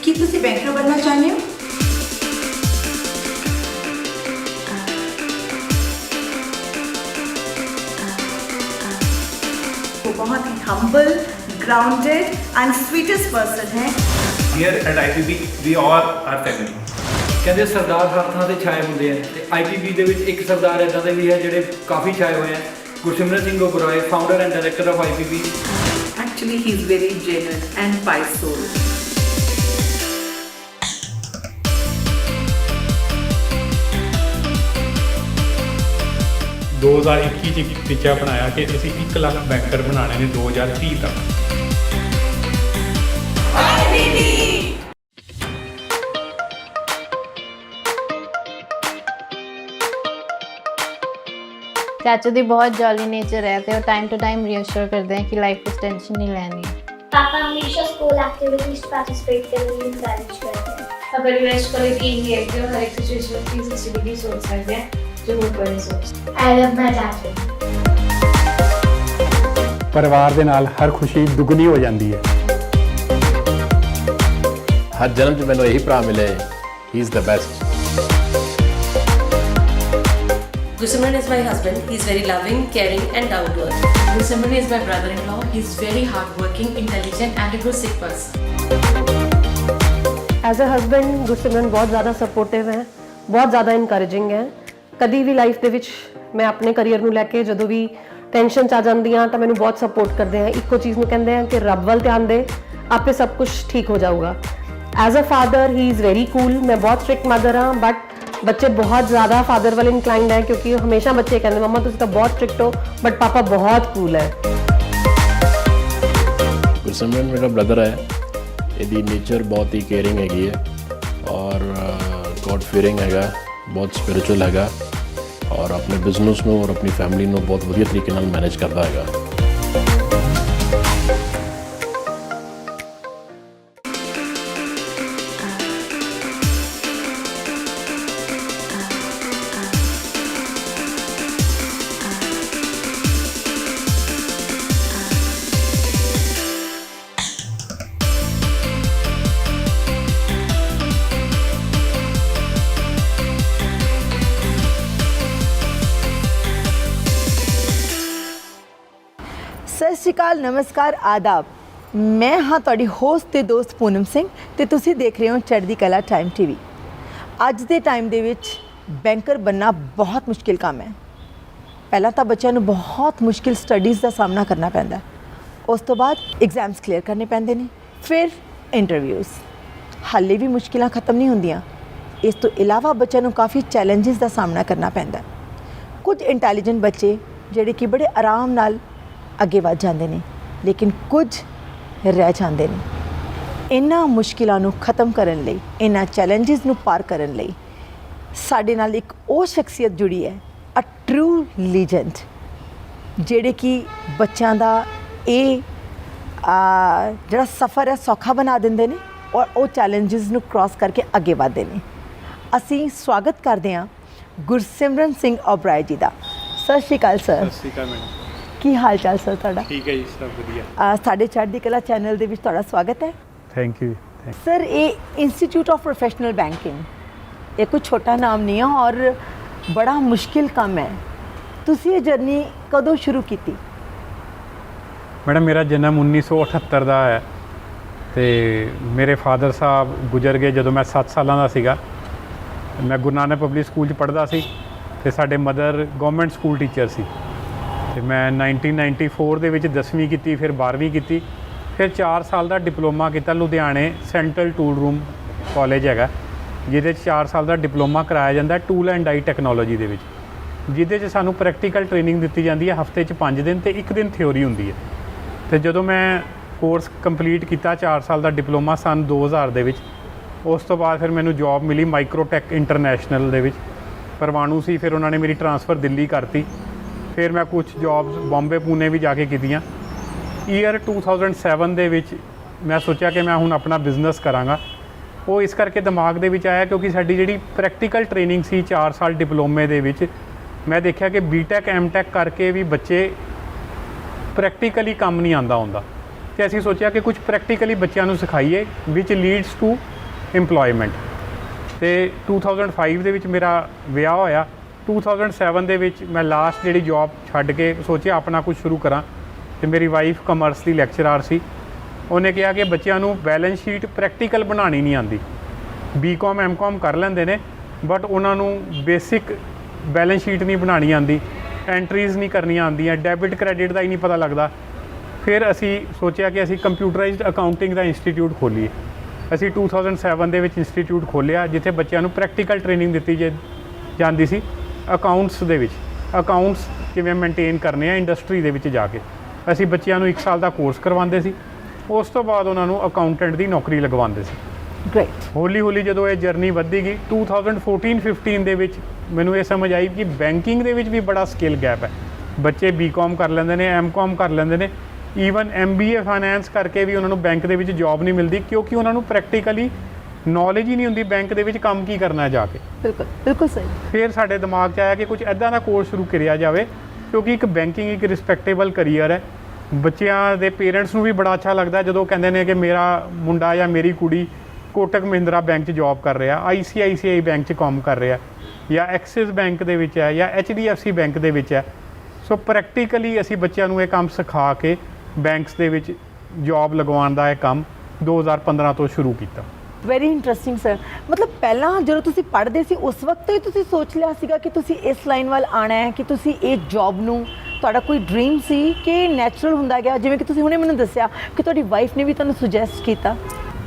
ਕੀ ਤੁਸੀਂ ਬੈਂਕਰ ਬਣਨਾ ਚਾਹੁੰਦੇ ਹੋ वो बहुत ही humble grounded and sweetest person है Here at IPB, we all are family. ਕਹਿੰਦੇ ਸਰਦਾਰ ਹਰ ਥਾਂ ਤੇ ਛਾਏ ਹੁੰਦੇ ਆ ਤੇ ਆਈਪੀਬੀ ਦੇ ਵਿੱਚ ਇੱਕ ਸਰਦਾਰ ਇਦਾਂ ਦੇ ਵੀ ਹੈ ਜਿਹੜੇ ਕਾਫੀ ਛਾਏ ਹੋਏ ਆ Gursimran Singh Oberoi founder and director of IPB Actually, he's very genuine and pious soul. 2021 ਚ ਟੀਚਾ ਬਣਾਇਆ ਕਿ ਅਸੀਂ 1 ਲੱਖ ਬੈਂਕਰ ਬਣਾਣੇ ਨੇ 2030 ਤੱਕ। ਚਾਚੂ ਦੀ ਬਹੁਤ ਜਾਲੀ ਨੇਚਰ ਹੈ ਤੇ ਉਹ ਟਾਈਮ ਟੂ ਟਾਈਮ ਰੀਅਸ਼ੋਰ ਕਰਦੇ ਹੈ ਕਿ ਲਾਈਫ ਵਿੱਚ ਟੈਨਸ਼ਨ ਨਹੀਂ ਲੈਣੀ। ਪਾਪਾ ਹਮੇਸ਼ਾ ਸਕੂਲ ਐਕਟੀਵਿਟੀਜ਼ ਪਾਰਟਿਸਿਪੇਟ ਕਰਨ ਲਈ ਇਨਕਰੇਜ ਕਰਦੇ ਹਨ ਆਪਾਂ ਰਿਵੈਂਜ ਕੋਲੇ ਕੀ ਹੈ ਕਿ ਹਰ ਇੱਕ ਸਿਚੁਏਸ਼ਨ ਦੀ 60 ਡਿਗਰੀ ਸੋਚ ਸਕਦੇ ਜੋ ਹੋਰ ਕੋਈ ਨਹੀਂ ਸੋਚਦਾ आई लव माई डैडी ਪਰਿਵਾਰ ਦੇ ਨਾਲ ਹਰ ਖੁਸ਼ੀ ਦੁੱਗਣੀ ਹੋ ਜਾਂਦੀ ਹੈ ਹਰ ਜਨਮ 'ਚ ਮੈਨੂੰ ਇਹੀ ਭਰਾ ਮਿਲੇ he is the best Gusimran is my husband. He's very loving, caring, and down to earth. Simran is my brother-in-law. He's very hardworking, intelligent, and a good sick person. As a husband Gursimran ਬਹੁਤ ਜ਼ਿਆਦਾ supportive ਹੈ ਬਹੁਤ ਜ਼ਿਆਦਾ encouraging ਹੈ ਕਦੀ ਵੀ life ਦੇ ਵਿੱਚ ਮੈਂ ਆਪਣੇ ਕੈਰੀਅਰ ਨੂੰ ਲੈ ਕੇ ਜਦੋਂ ਵੀ ਟੈਨਸ਼ਨ ਚ ਆ ਜਾਂਦੀ ਹਾਂ ਤਾਂ ਮੈਨੂੰ ਬਹੁਤ ਸਪੋਰਟ ਕਰਦੇ ਆ। ਇੱਕੋ ਚੀਜ਼ ਨੂੰ ਕਹਿੰਦੇ ਆ ਕਿ ਰੱਬ ਵੱਲ ਧਿਆਨ ਦੇ, ਆਪੇ ਸਭ ਕੁਝ ਠੀਕ ਹੋ ਜਾਊਗਾ। As a father he is very cool ਮੈਂ ਬਹੁਤ ਸਟ੍ਰਿਕਟ ਮਦਰ ਹਾਂ ਬਟ ਬੱਚੇ ਬਹੁਤ ਜ਼ਿਆਦਾ ਫਾਦਰ ਵੱਲ ਇਨਕਲਾਈਨਡ ਹੈ ਕਿਉਂਕਿ ਹਮੇਸ਼ਾ ਬੱਚੇ ਕਹਿੰਦੇ, ਮਮਾ, ਤੁਸੀਂ ਤਾਂ ਬਹੁਤ ਸਟ੍ਰਿਕਟ ਹੋ ਬਟ ਪਾਪਾ ਬਹੁਤ ਕੂਲ ਹੈ। ਗੁਰਸਿਮਰਨ ਮੇਰਾ ਬ੍ਰਦਰ ਹੈ। ਇਹਦੀ ਨੇਚਰ ਬਹੁਤ ਹੀ ਕੇਅਰਿੰਗ ਹੈਗੀ ਹੈ ਔਰ ਗੋਡ ਫੀਅਰਿੰਗ ਹੈਗਾ। ਬਹੁਤ ਸਪਿਰਚੁਅਲ ਹੈਗਾ ਔਰ ਆਪਣੇ ਬਿਜ਼ਨਸ ਨੂੰ ਔਰ ਆਪਣੀ ਫੈਮਿਲੀ ਨੂੰ ਬਹੁਤ ਵਧੀਆ ਤਰੀਕੇ ਨਾਲ ਮੈਨੇਜ ਕਰਦਾ ਹੈਗਾ ਅਕਾਲ, ਨਮਸਕਾਰ, ਆਦਾਬ। ਮੈਂ ਹਾਂ ਤੁਹਾਡੀ ਹੋਸਟ ਤੇ ਦੋਸਤ ਪੂਨਮ ਸਿੰਘ ਤੇ ਤੁਸੀਂ ਦੇਖ ਰਹੇ ਹੋ ਚੜ੍ਹਦੀ ਕਲਾ ਟਾਈਮ ਟੀਵੀ ਅੱਜ ਦੇ ਟਾਈਮ ਦੇ ਵਿੱਚ ਬੈਂਕਰ ਬੰਨਾ ਬਹੁਤ ਮੁਸ਼ਕਿਲ ਕੰਮ ਹੈ। ਪਹਿਲਾਂ ਤਾਂ ਬੱਚਿਆਂ ਨੂੰ ਬਹੁਤ ਮੁਸ਼ਕਿਲ ਸਟੱਡੀਜ਼ ਦਾ ਸਾਹਮਣਾ ਕਰਨਾ ਪੈਂਦਾ ਉਸ ਤੋਂ ਬਾਅਦ ਐਗਜ਼ਾਮਸ ਕਲੀਅਰ ਕਰਨੇ ਪੈਂਦੇ ਨੇ, ਫਿਰ ਇੰਟਰਵਿਊਜ਼ ਹਾਲੇ ਵੀ ਮੁਸ਼ਕਿਲਾਂ ਖਤਮ ਨਹੀਂ ਹੁੰਦੀਆਂ। ਇਸ ਤੋਂ ਇਲਾਵਾ ਬੱਚਿਆਂ ਨੂੰ ਕਾਫੀ ਚੈਲੰਜਸ ਦਾ ਸਾਹਮਣਾ ਕਰਨਾ ਪੈਂਦਾ ਕੁਝ ਇੰਟੈਲੀਜੈਂਟ ਬੱਚੇ, ਜਿਹੜੇ ਕਿ ਬੜੇ ਆਰਾਮ ਨਾਲ ਅੱਗੇ ਵੱਧ ਜਾਂਦੇ ਨੇ, ਲੇਕਿਨ ਕੁਝ ਰਹਿ ਜਾਂਦੇ ਨੇ। ਇਹਨਾਂ ਮੁਸ਼ਕਿਲਾਂ ਨੂੰ ਖਤਮ ਕਰਨ ਲਈ ਇਹਨਾਂ ਚੈਲੰਜਸ ਨੂੰ ਪਾਰ ਕਰਨ ਲਈ ਸਾਡੇ ਨਾਲ ਇੱਕ ਉਹ ਸ਼ਖਸੀਅਤ ਜੁੜੀ ਹੈ ਅ ਟਰੂ ਲੀਜੈਂਡ ਜਿਹੜੇ ਕਿ ਬੱਚਿਆਂ ਦਾ ਇਹ ਜਿਹੜਾ ਸਫ਼ਰ ਹੈ ਸੌਖਾ ਬਣਾ ਦਿੰਦੇ ਨੇ ਔਰ ਉਹ ਚੈਲੰਜਸ ਨੂੰ ਕ੍ਰਾਸ ਕਰਕੇ ਅੱਗੇ ਵਧਦੇ ਨੇ। ਅਸੀਂ ਸਵਾਗਤ ਕਰਦੇ ਹਾਂ ਗੁਰਸਿਮਰਨ ਸਿੰਘ ਓਬਰਾਏ ਜੀ ਦਾ। ਸਤਿ ਸ਼੍ਰੀ ਅਕਾਲ, ਸਰ। ਸਤਿ ਸ਼੍ਰੀ ਅਕਾਲ ਮੈਡਮ। ਕੀ ਹਾਲ ਚਾਲ ਸਰ ਤੁਹਾਡਾ? ਠੀਕ ਹੈ ਜੀ ਸਭ ਵਧੀਆ। ਅਹ ਸਾਡੇ ਚੜ੍ਹਦੀ ਕਲਾ ਚੈਨਲ ਦੇ ਵਿੱਚ ਤੁਹਾਡਾ ਸਵਾਗਤ ਹੈ। ਥੈਂਕ ਯੂ ਸਰ ਇਹ ਇੰਸਟੀਚਿਊਟ ਆਫ ਪ੍ਰੋਫੈਸ਼ਨਲ ਬੈਂਕਿੰਗ ਇਹ ਕੋਈ ਛੋਟਾ ਨਾਮ ਨਹੀਂ ਹੈ ਔਰ ਬੜਾ ਮੁਸ਼ਕਿਲ ਕੰਮ ਹੈ। ਤੁਸੀਂ ਇਹ ਜਰਨੀ ਕਦੋਂ ਸ਼ੁਰੂ ਕੀਤੀ? ਮੈਡਮ ਮੇਰਾ ਜਨਮ 1978 ਦਾ ਹੈ ਤੇ ਮੇਰੇ ਫਾਦਰ ਸਾਹਿਬ ਗੁਜ਼ਰ ਗਏ ਜਦੋਂ ਮੈਂ 7 ਸਾਲਾਂ ਦਾ ਸੀਗਾ। ਮੈਂ ਗੁਰੂ ਨਾਨਕ ਪਬਲਿਕ ਸਕੂਲ 'ਚ ਪੜ੍ਹਦਾ ਸੀ ਤੇ ਸਾਡੇ ਮਦਰ ਗਵਰਨਮੈਂਟ ਸਕੂਲ ਟੀਚਰ ਸੀ। ਤੇ ਮੈਂ 1994 ਦੇ ਵਿੱਚ 10ਵੀਂ ਕੀਤੀ, ਫਿਰ 12ਵੀਂ ਕੀਤੀ, ਫਿਰ 4 ਸਾਲ ਦਾ ਡਿਪਲੋਮਾ ਕੀਤਾ ਲੁਧਿਆਣੇ ਸੈਂਟਰਲ ਟੂਲ ਰੂਮ ਕਾਲਜ ਹੈਗਾ, ਜਿਹਦੇ 'ਚ 4 ਸਾਲ ਦਾ ਡਿਪਲੋਮਾ ਕਰਾਇਆ ਜਾਂਦਾ ਟੂਲ ਐਂਡ ਡਾਈ ਟੈਕਨੋਲੋਜੀ ਦੇ ਵਿੱਚ, ਜਿਹਦੇ 'ਚ ਸਾਨੂੰ ਪ੍ਰੈਕਟੀਕਲ ਟ੍ਰੇਨਿੰਗ ਦਿੱਤੀ ਜਾਂਦੀ ਹੈ ਹਫ਼ਤੇ 'ਚ 5 ਦਿਨ ਤੇ 1 ਦਿਨ ਥਿਉਰੀ ਹੁੰਦੀ ਹੈ। ਤੇ ਜਦੋਂ ਮੈਂ ਕੋਰਸ ਕੰਪਲੀਟ ਕੀਤਾ 4 ਸਾਲ ਦਾ ਡਿਪਲੋਮਾ ਸਨ 2000 ਦੇ ਵਿੱਚ, ਉਸ ਤੋਂ ਬਾਅਦ ਫਿਰ ਮੈਨੂੰ ਜੌਬ ਮਿਲੀ ਮਾਈਕਰੋਟੈਕ ਇੰਟਰਨੈਸ਼ਨਲ ਦੇ ਵਿੱਚ, ਪਰਵਾਣੂ ਸੀ, ਫਿਰ ਉਹਨਾਂ ਨੇ ਮੇਰੀ ਟਰਾਂਸਫਰ ਦਿੱਲੀ ਕਰਤੀ। ਫਿਰ ਮੈਂ ਕੁਝ ਜੌਬਸ ਬੰਬੇ ਪੂਨੇ ਵੀ ਜਾ ਕੇ ਕੀਤੀਆਂ। ਈਅਰ 2007 ਦੇ ਵਿੱਚ ਮੈਂ ਸੋਚਿਆ ਕਿ ਮੈਂ ਹੁਣ ਆਪਣਾ ਬਿਜ਼ਨਸ ਕਰਾਂਗਾ। ਉਹ ਇਸ ਕਰਕੇ ਦਿਮਾਗ ਦੇ ਵਿੱਚ ਆਇਆ ਕਿਉਂਕਿ ਸਾਡੀ ਜਿਹੜੀ ਪ੍ਰੈਕਟੀਕਲ ਟ੍ਰੇਨਿੰਗ ਸੀ 4 ਸਾਲ ਡਿਪਲੋਮੇ ਦੇ ਵਿੱਚ, ਮੈਂ ਦੇਖਿਆ ਕਿ ਬੀਟੈਕ ਐਮਟੈਕ ਕਰਕੇ ਵੀ ਬੱਚੇ ਪ੍ਰੈਕਟੀਕਲੀ ਕੰਮ ਨਹੀਂ ਆਂਦਾ ਹੁੰਦਾ। ਤੇ ਅਸੀਂ ਸੋਚਿਆ ਕਿ ਕੁਝ ਪ੍ਰੈਕਟੀਕਲੀ ਬੱਚਿਆਂ ਨੂੰ ਸਿਖਾਈਏ ਵਿਚ ਲੀਡਸ ਟੂ EMPLOYMENT ਤੇ 2005 ਦੇ ਵਿੱਚ ਮੇਰਾ ਵਿਆਹ ਹੋਇਆ। 2007 ਦੇ ਵਿੱਚ ਮੈਂ ਲਾਸਟ ਜਿਹੜੀ ਜੌਬ ਛੱਡ ਕੇ ਸੋਚਿਆ ਆਪਣਾ ਕੁਝ ਸ਼ੁਰੂ ਕਰਾਂ ਤੇ ਮੇਰੀ ਵਾਈਫ ਕਮਰਸ ਦੀ ਲੈਕਚਰਰ ਸੀ। ਉਹਨੇ ਕਿਹਾ ਕਿ ਬੱਚਿਆਂ ਨੂੰ ਬੈਲੈਂਸ ਸ਼ੀਟ ਪ੍ਰੈਕਟੀਕਲ ਬਣਾਉਣੀ ਨਹੀਂ ਆਉਂਦੀ। ਬੀਕਾਮ ਐਮਕਾਮ ਕਰ ਲੈਂਦੇ ਨੇ ਬਟ ਉਹਨਾਂ ਨੂੰ ਬੇਸਿਕ ਬੈਲੈਂਸ ਸ਼ੀਟ ਨਹੀਂ ਬਣਾਉਣੀ ਆਉਂਦੀ ਐਂਟਰੀਜ਼ ਨਹੀਂ ਕਰਨੀਆਂ ਆਉਂਦੀਆਂ ਡੈਬਿਟ ਕ੍ਰੈਡਿਟ ਦਾ ਹੀ ਨਹੀਂ ਪਤਾ ਲੱਗਦਾ। ਫਿਰ ਅਸੀਂ ਸੋਚਿਆ ਕਿ ਅਸੀਂ ਕੰਪਿਊਟਰਾਈਜ਼ਡ ਅਕਾਊਂਟਿੰਗ ਦਾ ਇੰਸਟੀਚਿਊਟ ਖੋਲੀਏ। ਅਸੀਂ 2007 ਦੇ ਵਿੱਚ ਇੰਸਟੀਚਿਊਟ ਖੋਲ੍ਹਿਆ ਜਿੱਥੇ ਬੱਚਿਆਂ ਨੂੰ ਪ੍ਰੈਕਟੀਕਲ ਟ੍ਰੇਨਿੰਗ ਦਿੱਤੀ ਜੇ- ਜਾਂਦੀ ਸੀ। ਅਕਾਊਂਟਸ ਦੇ ਵਿੱਚ ਅਕਾਊਂਟਸ ਕਿਵੇਂ ਮੇਨਟੇਨ ਕਰਨੇ ਆ ਇੰਡਸਟਰੀ ਦੇ ਵਿੱਚ ਜਾ ਕੇ। ਅਸੀਂ ਬੱਚਿਆਂ ਨੂੰ 1 ਸਾਲ ਦਾ ਕੋਰਸ ਕਰਵਾਉਂਦੇ ਸੀ ਉਸ ਤੋਂ ਬਾਅਦ ਉਹਨਾਂ ਨੂੰ ਅਕਾਊਂਟੈਂਟ ਦੀ ਨੌਕਰੀ ਲਗਵਾਉਂਦੇ ਸੀ। ਗ੍ਰੇਟ ਹੌਲੀ ਹੌਲੀ ਜਦੋਂ ਇਹ ਜਰਨੀ ਵੱਧਦੀ ਗਈ 2014-15 ਦੇ ਵਿੱਚ ਮੈਨੂੰ ਇਹ ਸਮਝ ਆਈ ਕਿ ਬੈਂਕਿੰਗ ਦੇ ਵਿੱਚ ਵੀ ਬੜਾ ਸਕਿੱਲ ਗੈਪ ਹੈ। ਬੱਚੇ ਬੀਕਾਮ ਕਰ ਲੈਂਦੇ ਨੇ ਐਮਕਾਮ ਕਰ ਲੈਂਦੇ ਨੇ ਈਵਨ ਐਮਬੀਏ ਫਾਈਨੈਂਸ ਕਰਕੇ ਵੀ ਉਹਨਾਂ ਨੂੰ ਬੈਂਕ ਦੇ ਵਿੱਚ ਜੌਬ ਨਹੀਂ ਮਿਲਦੀ ਕਿਉਂਕਿ ਉਹਨਾਂ ਨੂੰ ਪ੍ਰੈਕਟੀਕਲੀ ਨੌਲੇਜ ਹੀ ਨਹੀਂ ਹੁੰਦੀ ਬੈਂਕ ਦੇ ਵਿੱਚ ਕੰਮ ਕੀ ਕਰਨਾ ਜਾ ਕੇ। ਬਿਲਕੁਲ ਬਿਲਕੁਲ ਸਹੀ। ਫਿਰ ਸਾਡੇ ਦਿਮਾਗ 'ਚ ਆਇਆ ਕਿ ਕੁਝ ਐਦਾਂ ਦਾ ਕੋਰਸ ਸ਼ੁਰੂ ਕਰਿਆ ਜਾਵੇ ਕਿਉਂਕਿ ਇੱਕ ਬੈਂਕਿੰਗ ਇੱਕ ਰਿਸਪੈਕਟੇਬਲ ਕਰੀਅਰ ਹੈ। ਬੱਚਿਆਂ ਦੇ ਪੇਰੈਂਟਸ ਨੂੰ ਵੀ ਬੜਾ ਅੱਛਾ ਲੱਗਦਾ ਜਦੋਂ ਕਹਿੰਦੇ ਨੇ ਕਿ ਮੇਰਾ ਮੁੰਡਾ ਜਾਂ ਮੇਰੀ ਕੁੜੀ ਕੋਟਕ ਮਹਿੰਦਰਾ ਬੈਂਕ 'ਚ ਜੌਬ ਕਰ ਰਿਹਾ ਆਈਸੀਆਈਸੀਆਈ ਬੈਂਕ 'ਚ ਕੰਮ ਕਰ ਰਿਹਾ ਜਾਂ ਐਕਸਿਸ ਬੈਂਕ ਦੇ ਵਿੱਚ ਹੈ ਜਾਂ ਐਚਡੀਐਫਸੀ ਬੈਂਕ ਦੇ ਵਿੱਚ ਹੈ। ਸੋ ਪ੍ਰੈਕਟੀਕਲੀ ਅਸੀਂ ਬੱਚਿਆਂ ਨੂੰ ਇਹ ਕੰਮ ਸਿਖਾ ਕੇ ਬੈਂਕਸ ਦੇ ਵਿੱਚ ਜੌਬ ਲਗਵਾਉਣ ਦਾ ਇਹ ਕੰਮ 2015 ਤੋਂ ਸ਼ੁਰੂ ਕੀਤਾ। ਵੈਰੀ ਇੰਟਰਸਟਿੰਗ ਸਰ ਮਤਲਬ ਪਹਿਲਾਂ ਜਦੋਂ ਤੁਸੀਂ ਪੜ੍ਹਦੇ ਸੀ ਉਸ ਵਕਤ ਹੀ ਤੁਸੀਂ ਸੋਚ ਲਿਆ ਸੀਗਾ ਕਿ ਤੁਸੀਂ ਇਸ ਲਾਈਨ ਵੱਲ ਆਣਾ ਹੈ ਕਿ ਤੁਸੀਂ ਇਹ ਜੌਬ ਨੂੰ ਤੁਹਾਡਾ ਕੋਈ ਡ੍ਰੀਮ ਸੀ ਕਿ ਨੈਚੁਰਲ ਹੁੰਦਾ ਗਿਆ? ਜਿਵੇਂ ਕਿ ਤੁਸੀਂ ਹੁਣੇ ਮੈਨੂੰ ਦੱਸਿਆ ਕਿ ਤੁਹਾਡੀ ਵਾਈਫ ਨੇ ਵੀ ਤੁਹਾਨੂੰ ਸੁਜੈਸਟ ਕੀਤਾ।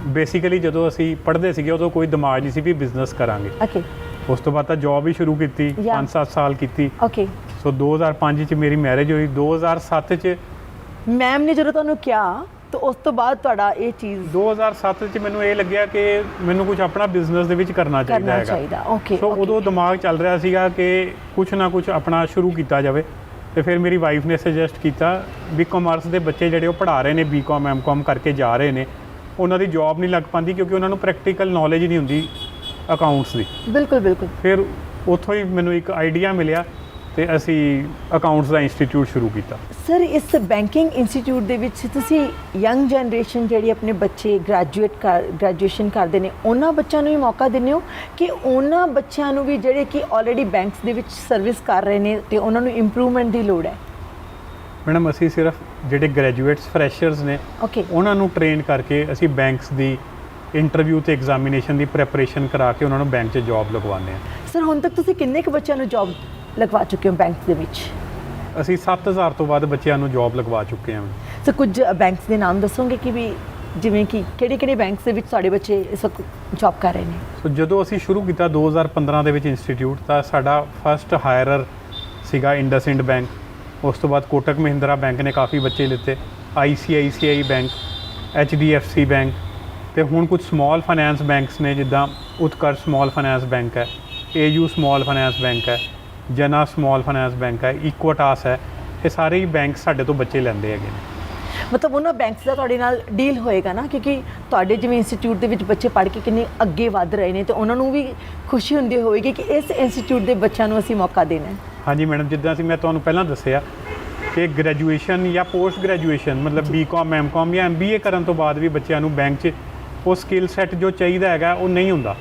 ਬੇਸਿਕਲੀ ਜਦੋਂ ਅਸੀਂ ਪੜ੍ਹਦੇ ਸੀਗੇ ਉਦੋਂ ਕੋਈ ਦਿਮਾਗ ਨਹੀਂ ਸੀ ਵੀ ਬਿਜ਼ਨਸ ਕਰਾਂਗੇ। ਓਕੇ ਉਸ ਤੋਂ ਬਾਅਦ ਤਾਂ ਜੌਬ ਹੀ ਸ਼ੁਰੂ ਕੀਤੀ Yeah. 5-7 ਸਾਲ ਕੀਤੀ। ਓਕੇ ਸੋ 2005 ਚ ਮੇਰੀ ਮੈਰਿਜ ਹੋਈ। 2007 ਚ ਮੈਮ ਨੇ ਜਦੋਂ ਤੁਹਾਨੂੰ ਕਿਹਾ ਤਾਂ ਉਸ ਤੋਂ ਬਾਅਦ ਤੁਹਾਡਾ ਇਹ ਚੀਜ਼ 2007 ਚ ਮੈਨੂੰ ਇਹ ਲੱਗਿਆ ਕਿ ਮੈਨੂੰ ਕੁਝ ਆਪਣਾ ਬਿਜ਼ਨਸ ਦੇ ਵਿੱਚ ਕਰਨਾ ਚਾਹੀਦਾ ਕਰਨਾ ਹੈਗਾ। ਚਾਹੀਦਾ। ਓਕੇ ਸੋ ਉਦੋਂ ਦਿਮਾਗ ਚੱਲ ਰਿਹਾ ਸੀਗਾ ਕਿ ਕੁਝ ਨਾ ਕੁਝ ਆਪਣਾ ਸ਼ੁਰੂ ਕੀਤਾ ਜਾਵੇ ਤੇ ਫਿਰ ਮੇਰੀ ਵਾਈਫ ਨੇ ਸੁਜੈਸਟ ਕੀਤਾ ਵੀ ਕਾਮਰਸ ਦੇ ਬੱਚੇ ਜਿਹੜੇ ਉਹ ਪੜ੍ਹਾ ਰਹੇ ਨੇ ਬੀਕਾਮ ਐਮਕਾਮ ਕਰਕੇ ਜਾ ਰਹੇ ਨੇ ਉਹਨਾਂ ਦੀ ਜੌਬ ਨਹੀਂ ਲੱਗ ਪਾਉਂਦੀ ਕਿਉਂਕਿ ਉਹਨਾਂ ਨੂੰ ਪ੍ਰੈਕਟੀਕਲ ਨੌਲੇਜ ਨਹੀਂ ਹੁੰਦੀ ਅਕਾਊਂਟਸ ਦੀ। ਬਿਲਕੁਲ ਬਿਲਕੁਲ। ਫਿਰ ਉੱਥੋਂ ਹੀ ਮੈਨੂੰ ਇੱਕ ਆਈਡੀਆ ਮਿਲਿਆ ਤੇ ਅਸੀਂ ਅਕਾਊਂਟਸ ਦਾ ਇੰਸਟੀਚਿਊਟ ਸ਼ੁਰੂ ਕੀਤਾ। ਸਰ ਇਸ ਬੈਂਕਿੰਗ ਇੰਸਟੀਚਿਊਟ ਦੇ ਵਿੱਚ ਤੁਸੀਂ ਯੰਗ ਜਨਰੇਸ਼ਨ ਜਿਹੜੀ ਆਪਣੇ ਬੱਚੇ ਗ੍ਰੈਜੂਏਟ ਕਰ ਗ੍ਰੈਜੂਏਸ਼ਨ ਕਰਦੇ ਨੇ ਉਹਨਾਂ ਬੱਚਿਆਂ ਨੂੰ ਵੀ ਮੌਕਾ ਦਿੰਦੇ ਹੋ? ਕਿ ਉਹਨਾਂ ਬੱਚਿਆਂ ਨੂੰ ਵੀ ਜਿਹੜੇ ਕਿ ਆਲਰੇਡੀ ਬੈਂਕਸ ਦੇ ਵਿੱਚ ਸਰਵਿਸ ਕਰ ਰਹੇ ਨੇ ਤੇ ਉਹਨਾਂ ਨੂੰ ਇੰਪਰੂਵਮੈਂਟ ਦੀ ਲੋੜ ਹੈ? ਮੈਡਮ ਅਸੀਂ ਸਿਰਫ ਜਿਹੜੇ ਗ੍ਰੈਜੂਏਟਸ ਫਰੈਸ਼ਰਸ ਨੇ ਓਕੇ ਉਹਨਾਂ ਨੂੰ ਟ੍ਰੇਨ ਕਰਕੇ ਅਸੀਂ ਬੈਂਕਸ ਦੀ ਇੰਟਰਵਿਊ ਤੇ ਐਗਜ਼ਾਮੀਨੇਸ਼ਨ ਦੀ ਪ੍ਰੈਪਰੇਸ਼ਨ ਕਰਾ ਕੇ ਉਹਨਾਂ ਨੂੰ ਬੈਂਕ 'ਚ ਜੌਬ ਲਗਵਾਉਂਦੇ ਹਾਂ। ਸਰ ਹੁਣ ਤੱਕ ਤੁਸੀਂ ਕਿੰਨੇ ਕੁ ਬੱਚਿਆਂ ਨੂੰ ਜੌਬ ਲਗਵਾ ਚੁੱਕੇ ਹੋ ਬੈਂਕਸ ਦੇ ਵਿੱਚ। ਅਸੀਂ 7000 ਤੋਂ ਵੱਧ ਬੱਚਿਆਂ ਨੂੰ ਜੌਬ ਲਗਵਾ ਚੁੱਕੇ ਹਾਂ। ਸਰ ਕੁਝ ਬੈਂਕਸ ਦੇ ਨਾਮ ਦੱਸੋਗੇ ਕਿ ਵੀ ਜਿਵੇਂ ਕਿ ਕਿਹੜੇ ਕਿਹੜੇ ਬੈਂਕਸ ਦੇ ਵਿੱਚ ਸਾਡੇ ਬੱਚੇ ਇਸ ਵਕਤ ਜੌਬ ਕਰ ਰਹੇ ਨੇ? ਸੋ ਜਦੋਂ ਅਸੀਂ ਸ਼ੁਰੂ ਕੀਤਾ 2015 ਦੇ ਵਿੱਚ ਇੰਸਟੀਚਿਊਟ ਤਾਂ ਸਾਡਾ ਫਰਸਟ ਹਾਇਰਰ ਸੀਗਾ ਇੰਡਸਇੰਡ ਬੈਂਕ ਉਸ ਤੋਂ ਬਾਅਦ ਕੋਟਕ ਮਹਿੰਦਰਾ ਬੈਂਕ ਨੇ ਕਾਫੀ ਬੱਚੇ ਲਿੱਤੇ। ਆਈਸੀਆਈਸੀਆਈ ਬੈਂਕ ਐਚਡੀਐਫਸੀ ਬੈਂਕ ਤੇ ਹੁਣ ਕੁਝ ਸਮਾਲ ਫਾਈਨੈਂਸ ਬੈਂਕਸ ਨੇ ਜਿੱਦਾਂ ਉਤਕਰਸ਼ ਸਮਾਲ ਫਾਈਨੈਂਸ ਬੈਂਕ ਹੈ ਏਯੂ ਸਮਾਲ ਫਾਈਨੈਂਸ ਬੈਂਕ ਹੈ। ਜਨਾ ਸਮਾਲ ਫਾਈਨੈਂਸ ਬੈਂਕ ਹੈ ਇਕੁਇਟਾਸ ਹੈ ਇਹ ਸਾਰੇ ਹੀ ਬੈਂਕ ਸਾਡੇ ਤੋਂ ਬੱਚੇ ਲੈਂਦੇ ਹੈਗੇ ਨੇ। ਮਤਲਬ ਉਹਨਾਂ ਬੈਂਕਸ ਦਾ ਤੁਹਾਡੇ ਨਾਲ ਡੀਲ ਹੋਏਗਾ ਨਾ ਕਿਉਂਕਿ ਤੁਹਾਡੇ ਜਿਵੇਂ ਇੰਸਟੀਚਿਊਟ ਦੇ ਵਿੱਚ ਬੱਚੇ ਪੜ੍ਹ ਕੇ ਕਿੰਨੇ ਅੱਗੇ ਵੱਧ ਰਹੇ ਨੇ ਤੇ ਉਹਨਾਂ ਨੂੰ ਵੀ ਖੁਸ਼ੀ ਹੁੰਦੀ ਹੋਵੇਗੀ ਕਿ ਇਸ ਇੰਸਟੀਚਿਊਟ ਦੇ ਬੱਚਿਆਂ ਨੂੰ ਅਸੀਂ ਮੌਕਾ ਦੇਣਾ ਹੈ। ਹਾਂਜੀ ਮੈਡਮ ਜਿੱਦਾਂ ਅਸੀਂ ਮੈਂ ਤੁਹਾਨੂੰ ਪਹਿਲਾਂ ਦੱਸਿਆ ਕਿ ਗ੍ਰੈਜੂਏਸ਼ਨ ਜਾਂ ਪੋਸਟ ਗ੍ਰੈਜੂਏਸ਼ਨ ਮਤਲਬ ਬੀਕਾਮ ਐਮਕਾਮ ਜਾਂ ਐਮਬੀਏ ਕਰਨ ਤੋਂ ਬਾਅਦ ਵੀ ਬੱਚਿਆਂ ਨੂੰ ਬੈਂਕ 'ਚ ਉਹ ਸਕਿੱਲ ਸੈੱਟ ਜੋ ਚਾਹੀਦਾ ਹੈਗਾ ਉਹ ਨਹੀਂ ਹੁੰਦਾ।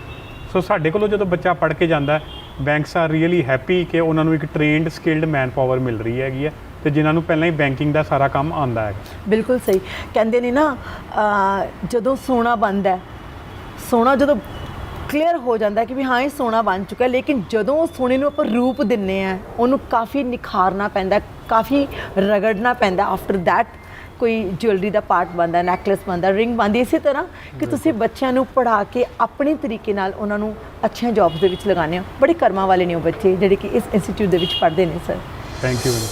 ਸੋ ਸਾਡੇ ਕੋਲੋਂ ਜਦੋਂ ਬੱਚਾ ਪੜ੍ਹ ਕੇ ਜਾਂਦਾ ਬੈਂਕਸ ਆਰ ਰੀਅਲੀ ਹੈਪੀ ਕਿ ਉਹਨਾਂ ਨੂੰ ਇੱਕ ਟ੍ਰੇਨਡ, ਸਕਿਲਡ ਮੈਨ ਪਾਵਰ ਮਿਲ ਰਹੀ ਹੈਗੀ ਹੈ ਤੇ ਜਿਨ੍ਹਾਂ ਨੂੰ ਪਹਿਲਾਂ ਹੀ ਬੈਂਕਿੰਗ ਦਾ ਸਾਰਾ ਕੰਮ ਆਉਂਦਾ ਹੈ ਬਿਲਕੁਲ ਸਹੀ। ਕਹਿੰਦੇ ਨੇ ਨਾ ਜਦੋਂ ਸੋਨਾ ਬਣਦਾ ਸੋਨਾ ਜਦੋਂ ਕਲੀਅਰ ਹੋ ਜਾਂਦਾ ਕਿ ਵੀ ਹਾਂ, ਇਹ ਸੋਨਾ ਬਣ ਚੁੱਕਾ ਲੇਕਿਨ ਜਦੋਂ ਉਹ ਸੋਨੇ ਨੂੰ ਆਪਾਂ ਰੂਪ ਦਿੰਨੇ ਆ, ਉਹਨੂੰ ਕਾਫੀ ਨਿਖਾਰਨਾ ਪੈਂਦਾ ਕਾਫੀ ਰਗੜਨਾ ਪੈਂਦਾ ਆਫਟਰ ਥੈਟ ਕੋਈ ਜੁਐਲਰੀ ਦਾ ਪਾਰਟ ਬਣਦਾ ਨੈਕਲੇਸ ਬਣਦਾ ਰਿੰਗ ਬਣਦੀ ਇਸੇ ਤਰ੍ਹਾਂ ਕਿ ਤੁਸੀਂ ਬੱਚਿਆਂ ਨੂੰ ਪੜ੍ਹਾ ਕੇ ਆਪਣੇ ਤਰੀਕੇ ਨਾਲ ਉਹਨਾਂ ਨੂੰ ਅੱਛੀਆਂ ਜੌਬਸ ਦੇ ਵਿੱਚ ਲਗਾਉਂਦੇ ਹੋ। ਬੜੇ ਕਰਮਾਂ ਵਾਲੇ ਨੇ ਉਹ ਬੱਚੇ ਜਿਹੜੇ ਕਿ ਇਸ ਇੰਸਟੀਚਿਊਟ ਦੇ ਵਿੱਚ ਪੜ੍ਹਦੇ ਨੇ sir thank you madam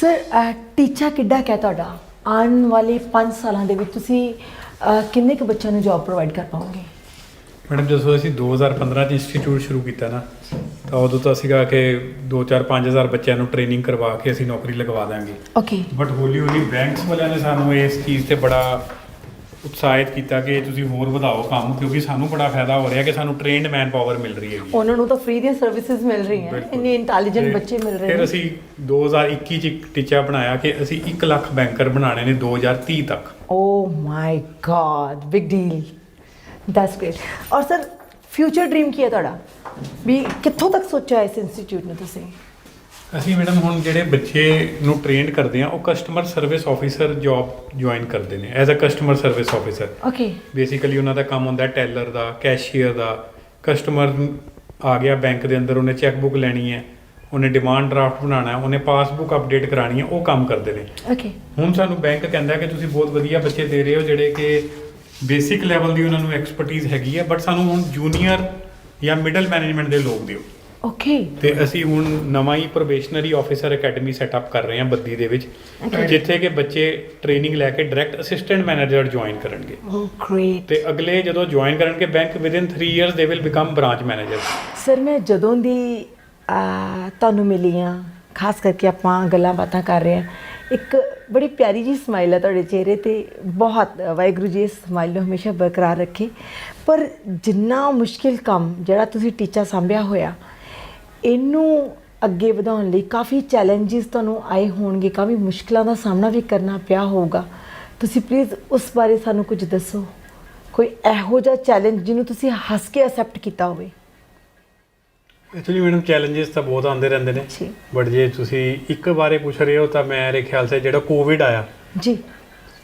sir ਟੀਚਾ ਕਿੱਡਾ ਕਿਆ ਤੁਹਾਡਾ? ਆਉਣ ਵਾਲੇ 5 ਸਾਲਾਂ ਦੇ ਵਿੱਚ ਤੁਸੀਂ ਕਿੰਨੇ ਕੁ ਬੱਚਿਆਂ ਨੂੰ ਜੌਬ ਪ੍ਰੋਵਾਈਡ ਕਰ ਪਾਓਗੇ? ਮੈਡਮ ਜਦੋਂ ਅਸੀਂ 2015 ਚ ਇੰਸਟੀਚਿਊਟ ਸ਼ੁਰੂ ਕੀਤਾ ਨਾ ਤਾਂ ਉਦੋਂ ਤਾਂ ਸੀਗਾ ਕਿ 2-4 5000 ਬੱਚਿਆਂ ਨੂੰ ਟ੍ਰੇਨਿੰਗ ਕਰਵਾ ਕੇ ਅਸੀਂ ਨੌਕਰੀ ਲਗਵਾ ਦਾਂਗੇ। ਓਕੇ ਬਟ ਹੌਲੀ ਹੌਲੀ ਬੈਂਕਸ ਵਾਲਿਆਂ ਨੇ ਸਾਨੂੰ ਇਸ ਚੀਜ਼ ਤੇ ਬੜਾ ਉਤਸ਼ਾਹਿਤ ਕੀਤਾ ਕਿ ਤੁਸੀਂ ਹੋਰ ਵਧਾਓ ਕੰਮ ਕਿਉਂਕਿ ਸਾਨੂੰ ਬੜਾ ਫਾਇਦਾ ਹੋ ਰਿਹਾ ਕਿ ਸਾਨੂੰ ਟ੍ਰੇਨਡ ਮੈਨ ਪਾਵਰ ਮਿਲ ਰਹੀ ਹੈਗੀ। ਉਹਨਾਂ ਨੂੰ ਤਾਂ ਫ੍ਰੀ ਦੀਆਂ ਸਰਵਿਸਿਜ਼ ਮਿਲ ਰਹੀਆਂ। ਇੰਨੇ ਇੰਟੈਲੀਜੈਂਟ ਬੱਚੇ ਮਿਲ ਰਹੇ ਫਿਰ ਨੇ। ਅਸੀਂ 2021 ਚ ਇੱਕ ਟੀਚਾ ਬਣਾਇਆ ਕਿ ਅਸੀਂ 1 ਲੱਖ ਬੈਂਕਰ ਬਣਾਉਣੇ ਨੇ 2030 ਤੱਕ। ਓ my god big deal that's great ਔਰ ਸਰ ਫਿਊਚਰ ਡ੍ਰੀਮ ਕੀ ਹੈ ਤੁਹਾਡਾ? ਵੀ ਕਿੱਥੋਂ ਤੱਕ ਸੋਚਿਆ ਇਸ ਇੰਸਟੀਚਿਊਟ ਨੂੰ ਤੁਸੀਂ? ਅਸੀਂ ਮੈਡਮ ਹੁਣ ਜਿਹੜੇ ਬੱਚੇ ਨੂੰ ਟ੍ਰੇਨਡ ਕਰਦੇ ਆ ਉਹ customer service officer job join ਕਰਦੇ ਨੇ as uh customer service officer okay basically ਉਹਨਾਂ ਦਾ ਕੰਮ ਹੁੰਦਾ ਟੈਲਰ ਦਾ ਕੈਸ਼ੀਅਰ ਦਾ। ਕਸਟਮਰ ਆ ਗਿਆ ਬੈਂਕ ਦੇ ਅੰਦਰ ਉਹਨੇ ਚੈੱਕ ਬੁੱਕ ਲੈਣੀ ਹੈ ਉਹਨੇ ਡਿਮਾਂਡ ਡਰਾਫਟ ਬਣਾਉਣਾ ਹੈ ਉਹਨੇ ਪਾਸਬੁੱਕ ਅਪਡੇਟ ਕਰਾਣੀ ਹੈ ਉਹ ਕੰਮ ਕਰਦੇ ਨੇ। ਓਕੇ ਹੁਣ ਸਾਨੂੰ ਬੈਂਕ ਕਹਿੰਦਾ ਕਿ ਤੁਸੀਂ ਬਹੁਤ ਵਧੀਆ ਬੱਚੇ ਦੇ ਰਹੇ ਹੋ ਜਿਹੜੇ ਕਿ ਬੇਸਿਕ ਲੈਵਲ ਦੀ ਉਹਨਾਂ ਨੂੰ ਐਕਸਪਰਟੀਜ਼ ਹੈਗੀ ਹੈ ਬਟ ਸਾਨੂੰ ਹੁਣ ਜੂਨੀਅਰ ਜਾਂ ਮਿਡਲ ਮੈਨੇਜਮੈਂਟ ਦੇ ਲੋਕ ਦਿਓ। ਓਕੇ ਤੇ ਅਸੀਂ ਹੁਣ ਨਵਾਂ ਹੀ ਪ੍ਰੋਬੇਸ਼ਨਰੀ ਆਫੀਸਰ ਅਕੈਡਮੀ ਸੈਟਅਪ ਕਰ ਰਹੇ ਹਾਂ ਬੱਦੀ ਦੇ ਵਿੱਚ ਜਿੱਥੇ ਕਿ ਬੱਚੇ ਟ੍ਰੇਨਿੰਗ ਲੈ ਕੇ ਡਾਇਰੈਕਟ ਅਸਿਸਟੈਂਟ ਮੈਨੇਜਰ ਜੁਆਇਨ ਕਰਨਗੇ। ਓ ਗ੍ਰੇਟ ਤੇ ਅਗਲੇ ਜਦੋਂ ਜੁਆਇਨ ਕਰਨਗੇ bank within 3 years they will become branch manager sir ਮੈਂ ਜਦੋਂ ਦੀ ਤੁਹਾਨੂੰ ਮਿਲੀ ਖਾਸ ਕਰਕੇ ਆਪਾਂ ਗੱਲਾਂ ਬਾਤਾਂ ਕਰ ਰਹੇ ਹਾਂ ਇੱਕ ਬੜੀ ਪਿਆਰੀ ਜੀ ਸਮਾਈਲ ਹੈ ਤੁਹਾਡੇ ਚਿਹਰੇ ਤੇ। ਬਹੁਤ, ਵਾਹਿਗੁਰੂ ਜੀ ਇਸ ਸਮਾਈਲ ਨੂੰ ਹਮੇਸ਼ਾ ਬਰਕਰਾਰ ਰੱਖੇ। ਪਰ ਜਿੰਨਾ ਮੁਸ਼ਕਿਲ ਕੰਮ ਜਿਹੜਾ ਤੁਸੀਂ ਟੀਚਾ ਸੰਭਿਆ ਹੋਇਆ, ਇਹਨੂੰ ਅੱਗੇ ਵਧਾਉਣ ਲਈ ਕਾਫੀ ਚੈਲੰਜਸ ਤੁਹਾਨੂੰ ਆਏ ਹੋਣਗੇ, ਕਾਫੀ ਮੁਸ਼ਕਲਾਂ ਦਾ ਸਾਹਮਣਾ ਵੀ ਕਰਨਾ ਪਿਆ ਹੋਊਗਾ। ਤੁਸੀਂ ਪਲੀਜ਼ ਉਸ ਬਾਰੇ ਸਾਨੂੰ ਕੁਝ ਦੱਸੋ। ਕੋਈ ਇਹੋ ਜਿਹਾ ਚੈਲੰਜ ਜਿਹਨੂੰ ਤੁਸੀਂ ਹੱਸ ਕੇ ਅਸੈਪਟ ਕੀਤਾ ਹੋਵੇ। ਐਕਚੁਅਲੀ ਮੈਡਮ ਚੈਲੰਜਸ ਤਾਂ ਬਹੁਤ ਆਉਂਦੇ ਰਹਿੰਦੇ ਨੇ। ਜੀ। ਬਟ ਜੇ ਤੁਸੀਂ ਇੱਕ ਬਾਰੇ ਪੁੱਛ ਰਹੇ ਹੋ ਤਾਂ ਮੇਰੇ ਖਿਆਲ ਸੇ ਜਿਹੜਾ ਕੋਵਿਡ ਆਇਆ ਜੀ।